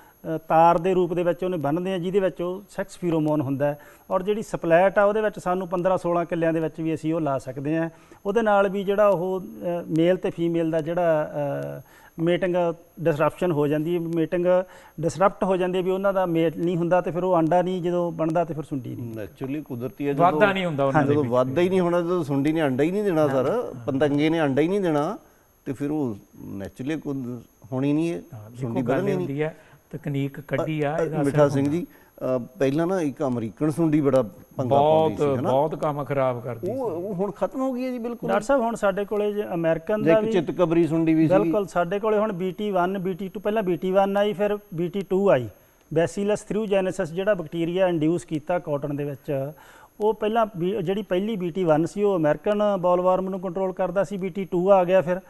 S3: ਤਾਰ ਦੇ ਰੂਪ ਦੇ ਵਿੱਚ ਉਹਨੇ ਬੰਨਦੇ ਆ ਜਿਹਦੇ ਵਿੱਚ ਉਹ ਸੈਕਸ ਫੀਰੋਮੋਨ ਹੁੰਦਾ ਔਰ ਜਿਹੜੀ ਸਪਲੈਟ ਆ ਉਹਦੇ ਵਿੱਚ ਸਾਨੂੰ 15 16 ਕਿੱਲਿਆਂ ਦੇ ਵਿੱਚ ਵੀ ਅਸੀਂ ਉਹ ਲਾ ਸਕਦੇ ਆ ਉਹਦੇ ਨਾਲ ਵੀ ਜਿਹੜਾ ਉਹ ਮੇਲ ਤੇ ਫੀਮੇਲ ਦਾ ਜਿਹੜਾ ਮੀਟਿੰਗ ਡਿਸਰਪਸ਼ਨ ਹੋ ਜਾਂਦੀ ਹੈ ਮੀਟਿੰਗ ਡਿਸਰਪਟ ਹੋ ਜਾਂਦੀ ਹੈ ਵੀ ਉਹਨਾਂ ਦਾ ਮੇਲ ਨਹੀਂ ਹੁੰਦਾ ਤੇ ਫਿਰ ਉਹ ਅੰਡਾ ਨਹੀਂ ਜਦੋਂ ਬਣਦਾ ਤੇ ਫਿਰ ਸੁੰਡੀ ਨਹੀਂ
S2: ਨੈਚੁਰਲੀ ਕੁਦਰਤੀ ਹੈ
S1: ਵਾਧਾ ਨਹੀਂ ਹੁੰਦਾ ਉਹਨਾਂ ਦੇ
S2: ਜਦੋਂ ਵਾਧਾ ਹੀ ਨਹੀਂ ਹੋਣਾ ਜਦੋਂ ਸੁੰਡੀ ਨੇ ਅੰਡਾ ਹੀ ਨਹੀਂ ਦੇਣਾ ਸਰ ਪੰਤੰਗੇ ਨੇ ਅੰਡਾ ਹੀ ਨਹੀਂ ਦੇਣਾ। ਤੇ ਫਿਰ ਉਹ ਨੈਚੁਰਲੀ ਹੋਣੀ ਨਹੀਂ ਹੈ ਵਧਣੀ ਨਹੀਂ।
S1: ਹੁੰਦੀ ਹੈ ਤਕਨੀਕ ਕੱਢੀ ਆ ਇਹਦਾ
S2: ਮਿੱਠਾ ਸਿੰਘ ਜੀ ਪਹਿਲਾਂ ਨਾ ਇੱਕ ਅਮਰੀਕਨ ਸੁੰਡੀ ਬੜਾ ਪੰਗਾ ਪਾਉਂਦੀ ਸੀ ਹਨਾ?
S1: ਬਹੁਤ ਕੰਮ ਖਰਾਬ ਕਰਦੀ
S2: ਉਹ ਉਹ ਹੁਣ ਖਤਮ ਹੋ ਗਈ ਹੈ ਜੀ ਬਿਲਕੁਲ।
S3: ਡਾਕਟਰ ਸਾਹਿਬ ਹੁਣ ਸਾਡੇ ਕੋਲੇ ਜੇ ਅਮਰੀਕਨ ਦਾ
S2: ਇੱਕ
S3: ਵੀ
S2: ਚਿਤਕਬਰੀ ਸੁੰਡੀ ਵੀ ਸੀ।
S3: ਬਿਲਕੁਲ ਸਾਡੇ ਕੋਲੇ ਹੁਣ BT1 BT2 ਪਹਿਲਾਂ BT1 ਆਈ ਫਿਰ BT2 ਆਈ। ਬੈਸੀਲਸ ਥਰੂਜੈਨੇਸਿਸ ਜਿਹੜਾ ਬੈਕਟੀਰੀਆ ਇੰਡਿਊਸ ਕੀਤਾ ਕਾਟਨ ਦੇ ਵਿੱਚ ਉਹ ਪਹਿਲਾਂ ਜਿਹੜੀ ਪਹਿਲੀ BT1 ਸੀ ਉਹ ਅਮਰੀਕਨ ਬੋਲਵਾਰਮ ਨੂੰ ਕੰਟਰੋਲ ਕਰਦਾ ਸੀ BT2 ਆ ਗਿਆ ਫਿਰ।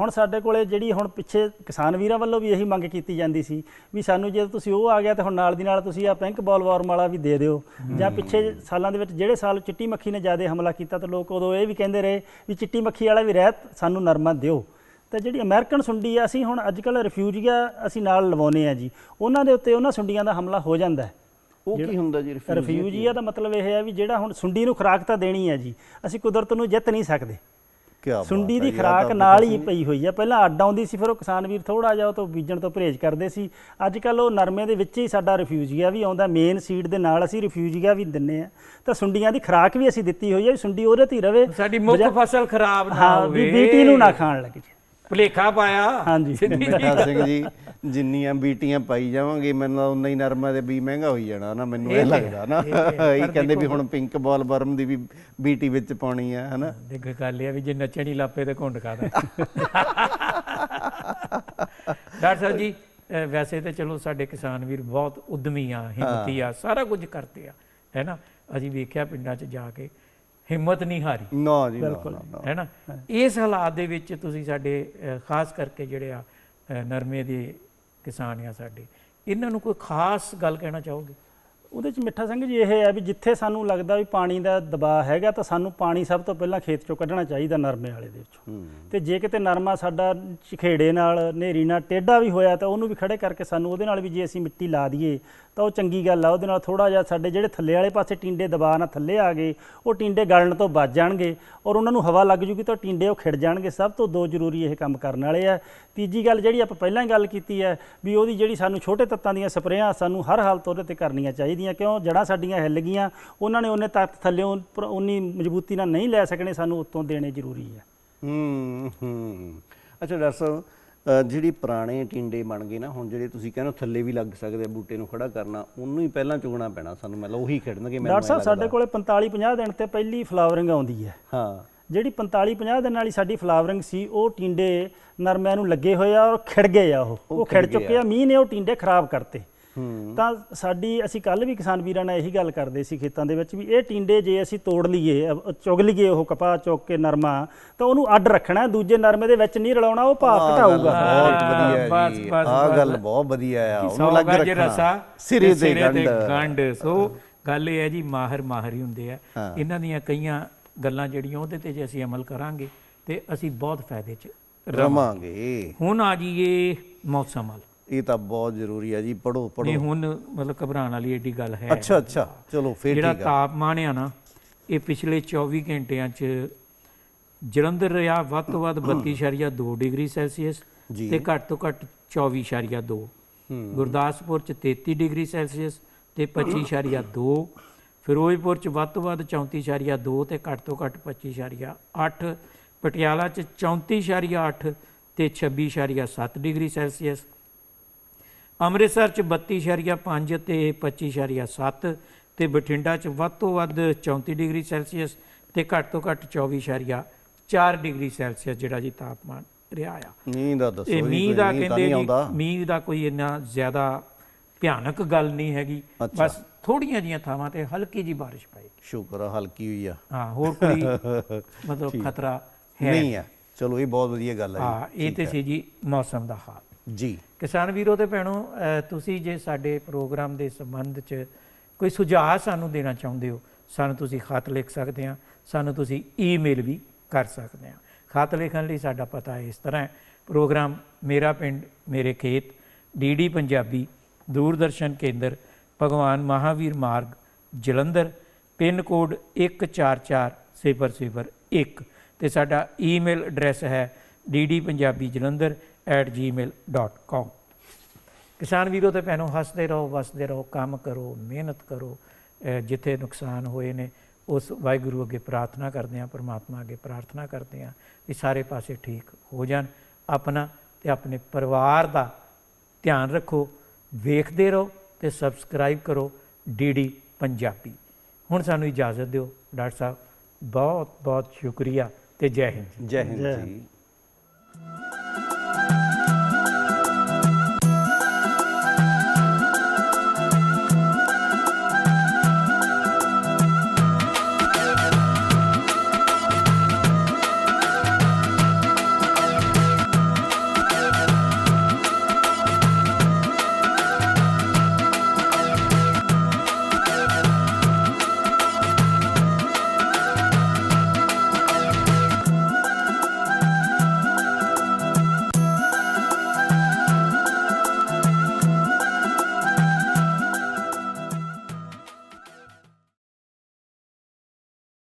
S3: ਹੁਣ ਸਾਡੇ ਕੋਲੇ ਜਿਹੜੀ ਹੁਣ ਪਿੱਛੇ ਕਿਸਾਨ ਵੀਰਾਂ ਵੱਲੋਂ ਵੀ ਇਹੀ ਮੰਗ ਕੀਤੀ ਜਾਂਦੀ ਸੀ ਵੀ ਸਾਨੂੰ ਜੇ ਤੁਸੀਂ ਉਹ ਆ ਗਿਆ ਤੇ ਹੁਣ ਨਾਲ ਦੀ ਨਾਲ ਤੁਸੀਂ ਆ ਪਿੰਕ ਬੋਲਵਾਰਮ ਵਾਲਾ ਵੀ ਦੇ ਦਿਓ। ਜਾਂ ਪਿੱਛੇ ਸਾਲਾਂ ਦੇ ਵਿੱਚ ਜਿਹੜੇ ਸਾਲ ਚਿੱਟੀ ਮੱਖੀ ਨੇ ਜ਼ਿਆਦਾ ਹਮਲਾ ਕੀਤਾ ਤਾਂ ਲੋਕ ਉਦੋਂ ਇਹ ਵੀ ਕਹਿੰਦੇ ਰਹੇ ਵੀ ਚਿੱਟੀ ਮੱਖੀ ਵਾਲਾ ਵੀ ਰਹਿਤ ਸਾਨੂੰ ਨਰਮਾ ਦਿਓ। ਤੇ ਜਿਹੜੀ ਅਮਰੀਕਨ ਸੁੰਡੀ ਆ ਅਸੀਂ ਹੁਣ ਅੱਜ ਕੱਲ ਰਿਫਿਊਜੀਆ ਅਸੀਂ ਨਾਲ ਲਵਾਉਨੇ ਆ ਜੀ। ਉਹਨਾਂ ਦੇ ਉੱਤੇ ਉਹਨਾਂ ਸੁੰਡੀਆਂ ਦਾ ਹਮਲਾ ਹੋ ਜਾਂਦਾ ਹੈ।
S2: ਉਹ ਕੀ ਹੁੰਦਾ ਜੀ?
S3: ਰਿਫਿਊਜੀਆ ਦਾ ਮਤਲਬ ਇਹ ਹੈ ਵੀ ਜਿਹੜਾ ਹੁਣ ਸੁੰਡੀ ਨੂੰ ਖੁਰਾਕ ਤਾਂ ਦੇਣੀ ਹੈ ਜੀ। ਅਸੀਂ ਕੁਦਰਤ ਨੂੰ ਜਿੱਤ ਨਹੀਂ ਸਕਦੇ।
S2: ਕਿਆ
S3: ਸੁੰਡੀ
S2: ਹੈ
S3: ਦੀ ਖੁਰਾਕ ਨਾਲ ਹੀ ਪਈ ਹੋਈ ਹੈ ਪਹਿਲਾਂ ਅੱਡ ਆਉਂਦੀ ਸੀ ਫਿਰ ਉਹ ਕਿਸਾਨ ਵੀਰ ਥੋੜਾ ਜਿਹਾ ਉਹ ਤੋਂ ਬੀਜਣ ਤੋਂ ਪਰਹੇਜ਼ ਕਰਦੇ ਸੀ। ਅੱਜ ਕੱਲ ਉਹ ਨਰਮੇ ਦੇ ਵਿੱਚ ਹੀ ਸਾਡਾ ਰਿਫਿਊਜੀਆ ਵੀ ਆਉਂਦਾ ਮੇਨ ਸੀਡ ਦੇ ਨਾਲ ਅਸੀਂ ਰਿਫਿਊਜੀਆ ਵੀ ਦਿੰਨੇ ਆ। ਤਾਂ ਸੁੰਡੀਆਂ ਦੀ ਖੁਰਾਕ ਵੀ ਅਸੀਂ ਦਿੱਤੀ ਹੋਈ ਹੈ ਵੀ ਸੁੰਡੀ ਉਹਦੇ ਤੇ ਹੀ ਰਵੇ।
S1: ਸਾਡੀ ਮੁੱਖ ਫਸਲ ਖਰਾਬ ਨਾ
S3: ਹਾਂ
S1: ਹੋਵੇ।
S3: ਵੀ ਬੀਟੀ ਨੂੰ ਨਾ ਖਾਣ ਲੱਗ ਜੇ।
S1: ਭੁਲੇਖਾ ਪਾਇਆ।
S3: ਹਾਂਜੀ।
S1: ਸਿੱਧੀ ਜਿਹੀ
S2: ਮਿੱਠਾ ਸਿੰਘ ਜੀ ਜਿੰਨੀਆਂ ਬੀਟੀਆਂ ਪਾਈ ਜਾਵਾਂਗੇ ਮੈਨੂੰ ਉਨਾ ਹੀ ਨਰਮਾ ਦੇ ਵੀ ਮਹਿੰਗਾ ਹੋਈ ਜਾਣਾ ਨਾ ਮੈਨੂੰ ਇਹ ਲੱਗਦਾ ਨਾ। ਇਹ ਕਹਿੰਦੇ ਵੀ ਹੁਣ ਪਿੰਕ ਬਾਲ ਵਰਮ ਦੀ ਵੀ ਬੀਟੀ ਵਿੱਚ ਪਾਉਣੀ ਆ ਹਨਾ।
S1: ਦੇਖ ਗੱਲ ਇਹ ਆ ਵੀ ਜੇ ਨੱਚਣ ਹੀ ਲਾਪੇ ਤੇ ਘੁੰਡ ਖਾਦਾ ਡਾਕਟਰ ਸਾਹਿਬ ਜੀ ਵੈਸੇ ਤੇ ਚਲੋ ਸਾਡੇ ਕਿਸਾਨ ਵੀਰ ਬਹੁਤ ਉਦਮੀ ਆ ਹਿੰਮਤੀ ਆ ਸਾਰਾ ਕੁਝ ਕਰਦੇ ਆ ਹੈ ਨਾ? ਅਸੀਂ ਵੇਖਿਆ ਪਿੰਡਾਂ 'ਚ ਜਾ ਕੇ ਹਿੰਮਤ ਨਹੀਂ ਹਾਰੀ।
S2: ਨਾ ਜੀ ਨਾ
S1: ਹੈ ਨਾ? ਇਸ ਹਾਲਾਤ ਦੇ ਵਿੱਚ ਤੁਸੀਂ ਸਾਡੇ ਖਾਸ ਕਰਕੇ ਜਿਹੜੇ ਆ ਨਰਮੇ ਦੇ ਕਿਸਾਨ ਆ ਸਾਡੇ ਇਹਨਾਂ ਨੂੰ ਕੋਈ ਖਾਸ ਗੱਲ ਕਹਿਣਾ ਚਾਹੋਗੇ?
S3: ਉਹਦੇ ਚ ਮਿੱਠਾ ਸਿੰਘ ਜੀ ਇਹ ਹੈ ਵੀ ਜਿੱਥੇ ਸਾਨੂੰ ਲੱਗਦਾ ਵੀ ਪਾਣੀ ਦਾ ਦਬਾਅ ਹੈਗਾ ਤਾਂ ਸਾਨੂੰ ਪਾਣੀ ਸਭ ਤੋਂ ਪਹਿਲਾਂ ਖੇਤ ਚੋਂ ਕੱਢਣਾ ਚਾਹੀਦਾ ਨਰਮੇ ਵਾਲੇ ਦੇ ਵਿੱਚੋਂ। ਤੇ ਜੇ ਕਿਤੇ ਨਰਮਾ ਸਾਡਾ ਝਖੇੜੇ ਨਾਲ ਹਨੇਰੀ ਨਾਲ ਟੇਢਾ ਵੀ ਹੋਇਆ ਤਾਂ ਉਹਨੂੰ ਵੀ ਖੜੇ ਕਰਕੇ ਸਾਨੂੰ ਉਹਦੇ ਨਾਲ ਵੀ ਜੇ ਅਸੀਂ ਮਿੱਟੀ ਲਾ ਦਈਏ ਤਾਂ ਉਹ ਚੰਗੀ ਗੱਲ ਆ ਉਹਦੇ ਨਾਲ ਥੋੜਾ ਜਿਹਾ ਸਾਡੇ ਜਿਹੜੇ ਥੱਲੇ ਵਾਲੇ ਪਾਸੇ ਟਿੰਡੇ ਦਬਾਅ ਨਾਲ ਥੱਲੇ ਆ ਗਏ ਉਹ ਟਿੰਡੇ ਗਲਣ ਤੋਂ ਬਚ ਜਾਣਗੇ ਔਰ ਉਹਨਾਂ ਨੂੰ ਹਵਾ ਲੱਗ ਜੂਗੀ ਤਾਂ ਟਿੰਡੇ ਉਹ ਖਿੜ ਜਾਣਗੇ। ਸਭ ਤੋਂ ਦੋ ਜ਼ਰੂਰੀ ਇਹ ਕੰਮ ਕਰਨ ਵਾਲੇ ਆ। ਤੀਜੀ ਗੱਲ ਜਿਹੜੀ ਆਪਾਂ ਪਹਿਲਾਂ ਹੀ ਗੱਲ ਕੀਤੀ ਹੈ ਵੀ ਉਹਦੀ ਜਿਹੜੀ ਸਾਨੂੰ ਛੋਟੇ ਤੱਤਾਂ ਦੀਆਂ ਸਪਰੇਆਂ ਸਾਨੂੰ ਹਰ ਹਾਲਤ ਉਹਦੇ ਤੇ ਕਰਨੀਆਂ ਚਾਹੀਦੀਆਂ। ਕਿਉਂ? ਜੜਾਂ ਸਾਡੀਆਂ ਹਿੱਲ ਗਈਆਂ। ਉਹਨਾਂ ਨੇ ਉਹਨੇ ਤੱਤ ਥੱਲਿਓਂ ਉਨੀ ਮਜ਼ਬੂਤੀ ਨਾਲ ਨਹੀਂ ਲੈ ਸਕਣੇ ਸਾਨੂੰ ਉੱਤੋਂ ਦੇਣੇ ਜ਼ਰੂਰੀ ਹੈ
S2: ਹੂੰ ਹੂੰ। ਅੱਛਾ ਡਾਕਟਰ ਸਾਹਿਬ ਜਿਹੜੀ ਪੁਰਾਣੇ ਟਿੰਡੇ ਬਣ ਗਏ ਨਾ ਹੁਣ ਜਿਹੜੇ ਤੁਸੀਂ ਕਹਿੰਦੇ ਥੱਲੇ ਵੀ ਲੱਗ ਸਕਦੇ ਬੂਟੇ ਨੂੰ ਖੜਾ ਕਰਨਾ ਉਹਨੂੰ ਹੀ ਪਹਿਲਾਂ ਚੁਗਣਾ ਪੈਣਾ ਸਾਨੂੰ ਮਤਲਬ ਉਹੀ ਖਿੜਨਗੇ ਮੈਨੂੰ
S3: ਡਾਕਟਰ ਸਾਹਿਬ ਸਾਡੇ। ਕੋਲੇ 45 50 ਦਿਨ ਤੇ ਪਹਿਲੀ ਫਲਾਵਰਿੰਗ ਆਉਂਦੀ ਹੈ।
S2: ਹਾਂ।
S3: ਜਿਹੜੀ 45 50 ਦਿਨ ਵਾਲੀ ਸਾਡੀ ਫਲਾਵਰਿੰਗ ਸੀ ਉਹ ਟਿੰਡੇ ਨਰਮਿਆਂ ਨੂੰ ਲੱਗੇ ਹੋਏ ਆ ਔਰ ਖਿੜ ਗਏ ਆ ਉਹ। ਉਹ ਖਿੜ ਚੁੱਕੇ ਆ। ਮੀਂਹ ਨੇ ਉਹ ਟਿੰਡੇ ਖਰਾਬ ਕਰਤੇ। ਤਾਂ ਸਾਡੀ ਅਸੀਂ ਕੱਲ ਵੀ ਕਿਸਾਨ ਵੀਰਾਂ ਨਾਲ ਇਹੀ ਗੱਲ ਕਰਦੇ ਸੀ ਖੇਤਾਂ ਦੇ ਵਿੱਚ ਵੀ ਇਹ ਟਿੰਡੇ ਜੇ ਅਸੀਂ ਤੋੜ ਲਈਏ ਚੁਗ ਲਈਏ ਉਹ ਕਪਾਹ ਚੁੱਕ ਕੇ ਨਰਮਾ ਤਾਂ ਉਹਨੂੰ ਅੱਡ ਰੱਖਣਾ ਦੂਜੇ ਨਰਮੇ ਦੇ ਵਿੱਚ ਨਹੀਂ ਰਲਾਉਣਾ ਉਹ ਭਾਅ ਘਟਾਊਗਾ
S2: ਗੱਲ ਬਹੁਤ ਵਧੀਆ ਜੀ।
S1: ਬਸ।
S2: ਗੱਲ ਬਹੁਤ ਵਧੀਆ ਆ ਉਹਨੂੰ ਲੱਗ ਰੱਖਣਾ। ਸਿਰੇ
S1: ਤੇ
S2: ਗੰਢ।
S1: ਸੋ ਗੱਲ ਇਹ ਹੈ ਜੀ ਮਾਹਰ ਮਾਹਰ ਹੀ ਹੁੰਦੇ ਆ। ਇਹਨਾਂ ਦੀਆਂ ਕਈਆਂ ਗੱਲਾਂ ਜਿਹੜੀਆਂ ਉਹਦੇ ਤੇ ਜੇ ਅਸੀਂ ਅਮਲ ਕਰਾਂਗੇ ਤੇ ਅਸੀਂ ਬਹੁਤ ਫਾਇਦੇ 'ਚ ਰਵਾਂਗੇ।
S2: ਰਵਾਂਗੇ।
S1: ਹੁਣ ਆ ਜੀਏ ਮੌਸਮ ਵੱਲ।
S2: ਇਹ ਤਾਂ ਬਹੁਤ ਜ਼ਰੂਰੀ ਹੈ ਜੀ ਪੜੋ
S1: ਨਹੀਂ
S2: ਪੜੋ
S1: ਹੁਣ ਮਤਲਬ ਘਬਰਾਉਣ ਵਾਲੀ ਏਡੀ ਗੱਲ ਹੈ
S2: ਅੱਛਾ ਅੱਛਾ। ਚਲੋ ਫੇਰ
S1: ਜਿਹੜਾ
S2: ਠੀਕ ਆ।
S1: ਤਾਪਮਾਨ ਆ ਨਾ ਇਹ ਪਿਛਲੇ 24 ਘੰਟਿਆਂ 'ਚ ਜਲੰਧਰ ਰਿਹਾ ਵੱਧ ਤੋਂ ਵੱਧ 32.2 ਡਿਗਰੀ ਸੈਲਸੀਅਸ
S2: ਜੀ।
S1: ਤੇ ਘੱਟ ਤੋਂ ਘੱਟ 24.2
S2: ਹੂੰ।
S1: ਗੁਰਦਾਸਪੁਰ 'ਚ 33 ਡਿਗਰੀ ਸੈਲਸੀਅਸ ਤੇ 25.2 ਫਿਰੋਜ਼ਪੁਰ 'ਚ ਵੱਧ ਤੋਂ ਵੱਧ 34.2 ਤੇ ਘੱਟ ਤੋਂ ਘੱਟ 25.8 ਪਟਿਆਲਾ 'ਚ 34.8 ਤੇ 26.7 ਡਿਗਰੀ ਸੈਲਸੀਅਸ। ਅੰਮ੍ਰਿਤਸਰ 'ਚ 32.5 ਤੇ 25.7 ਤੇ ਬਠਿੰਡਾ 'ਚ ਵੱਧ ਤੋਂ ਵੱਧ 34 ਡਿਗਰੀ ਸੈਲਸੀਅਸ ਤੇ ਘੱਟ ਤੋਂ ਘੱਟ 24.4 ਡਿਗਰੀ ਸੈਲਸੀਅਸ ਜਿਹੜਾ ਜੀ ਤਾਪਮਾਨ ਰਿਹਾ ਆ।
S2: ਮੀਂਹ ਦਾ ਦੱਸੋ
S1: ਇਹ ਮੀਂਹ ਦਾ ਕਹਿੰਦੇ
S2: ਨਹੀਂ
S1: ਜੀ ਮੀਂਹ ਦਾ ਕੋਈ ਇੰਨਾ ਜ਼ਿਆਦਾ ਭਿਆਨਕ ਗੱਲ ਨਹੀਂ ਹੈਗੀ। ਬਸ ਥੋੜੀਆਂ ਜੀਆਂ ਥਾਵਾਂ ਤੇ ਹਲਕੀ ਜੀ ਬਾਰਿਸ਼ ਪਏਗੀ
S2: ਸ਼ੁਕਰ ਆ ਹਲਕੀ ਹੋਈ ਆ।
S1: ਹਾਂ ਹੋਰ ਕੋਈ <laughs> ਮਤਲਬ ਖਤਰਾ ਹੈ?
S2: ਨਹੀਂ ਆ। ਚਲੋ ਇਹ ਬਹੁਤ ਵਧੀਆ ਗੱਲ ਹੈ
S1: ਹਾਂ ਇਹ ਤੇ ਸੀ ਜੀ ਮੌਸਮ ਦਾ ਹਾਲ।
S2: ਜੀ।
S1: ਕਿਸਾਨ ਵੀਰੋ ਤੇ ਭੈਣੋ ਤੁਸੀਂ ਜੇ ਸਾਡੇ ਪ੍ਰੋਗਰਾਮ ਦੇ ਸੰਬੰਧ 'ਚ ਕੋਈ ਸੁਝਾਅ ਸਾਨੂੰ ਦੇਣਾ ਚਾਹੁੰਦੇ ਹੋ, ਸਾਨੂੰ ਤੁਸੀਂ ਖਤ ਲਿਖ ਸਕਦੇ ਆ ਸਾਨੂੰ ਤੁਸੀਂ ਈਮੇਲ ਵੀ ਕਰ ਸਕਦੇ ਆ ਖਤ ਲਿਖਣ ਲਈ ਸਾਡਾ ਪਤਾ ਇਸ ਤਰ੍ਹਾਂ ਹੈ, ਪ੍ਰੋਗਰਾਮ ਮੇਰਾ ਪਿੰਡ, ਮੇਰੇ ਖੇਤ ਡੀਡੀ ਪੰਜਾਬੀ, ਦੂਰਦਰਸ਼ਨ ਕੇਂਦਰ, ਭਗਵਾਨ ਮਹਾਵੀਰ ਮਾਰਗ, ਜਲੰਧਰ, ਪਿੰਨ ਕੋਡ 144001 ਤੇ ਸਾਡਾ ਈਮੇਲ ਐਡਰੈਸ ਹੈ ddpunjabijalandhar@gmail.com ਕਿਸਾਨ ਵੀਰੋ ਤੇ ਭੈਣੋ, ਹੱਸਦੇ ਰਹੋ, ਵਸਦੇ ਰਹੋ, ਕੰਮ ਕਰੋ, ਮਿਹਨਤ ਕਰੋ ਜਿੱਥੇ ਨੁਕਸਾਨ ਹੋਏ ਨੇ, ਉਸ ਵਾਹਿਗੁਰੂ ਅੱਗੇ ਪ੍ਰਾਰਥਨਾ ਕਰਦੇ ਹਾਂ, ਪਰਮਾਤਮਾ ਅੱਗੇ ਪ੍ਰਾਰਥਨਾ ਕਰਦੇ ਹਾਂ ਕਿ ਸਾਰੇ ਪਾਸੇ ਠੀਕ ਹੋ ਜਾਣ। ਆਪਣਾ ਤੇ ਆਪਣੇ ਪਰਿਵਾਰ ਦਾ ਧਿਆਨ ਰੱਖੋ, ਵੇਖਦੇ ਰਹੋ ਤੇ ਸਬਸਕ੍ਰਾਈਬ ਕਰੋ ਡੀਡੀ ਪੰਜਾਬੀ। ਹੁਣ ਸਾਨੂੰ ਇਜਾਜ਼ਤ ਦਿਓ। ਡਾਕਟਰ ਸਾਹਿਬ ਬਹੁਤ ਬਹੁਤ ਸ਼ੁਕਰੀਆ ਤੇ ਜੈ ਹਿੰਦ।
S2: ਜੈ ਹਿੰਦ ਜੀ।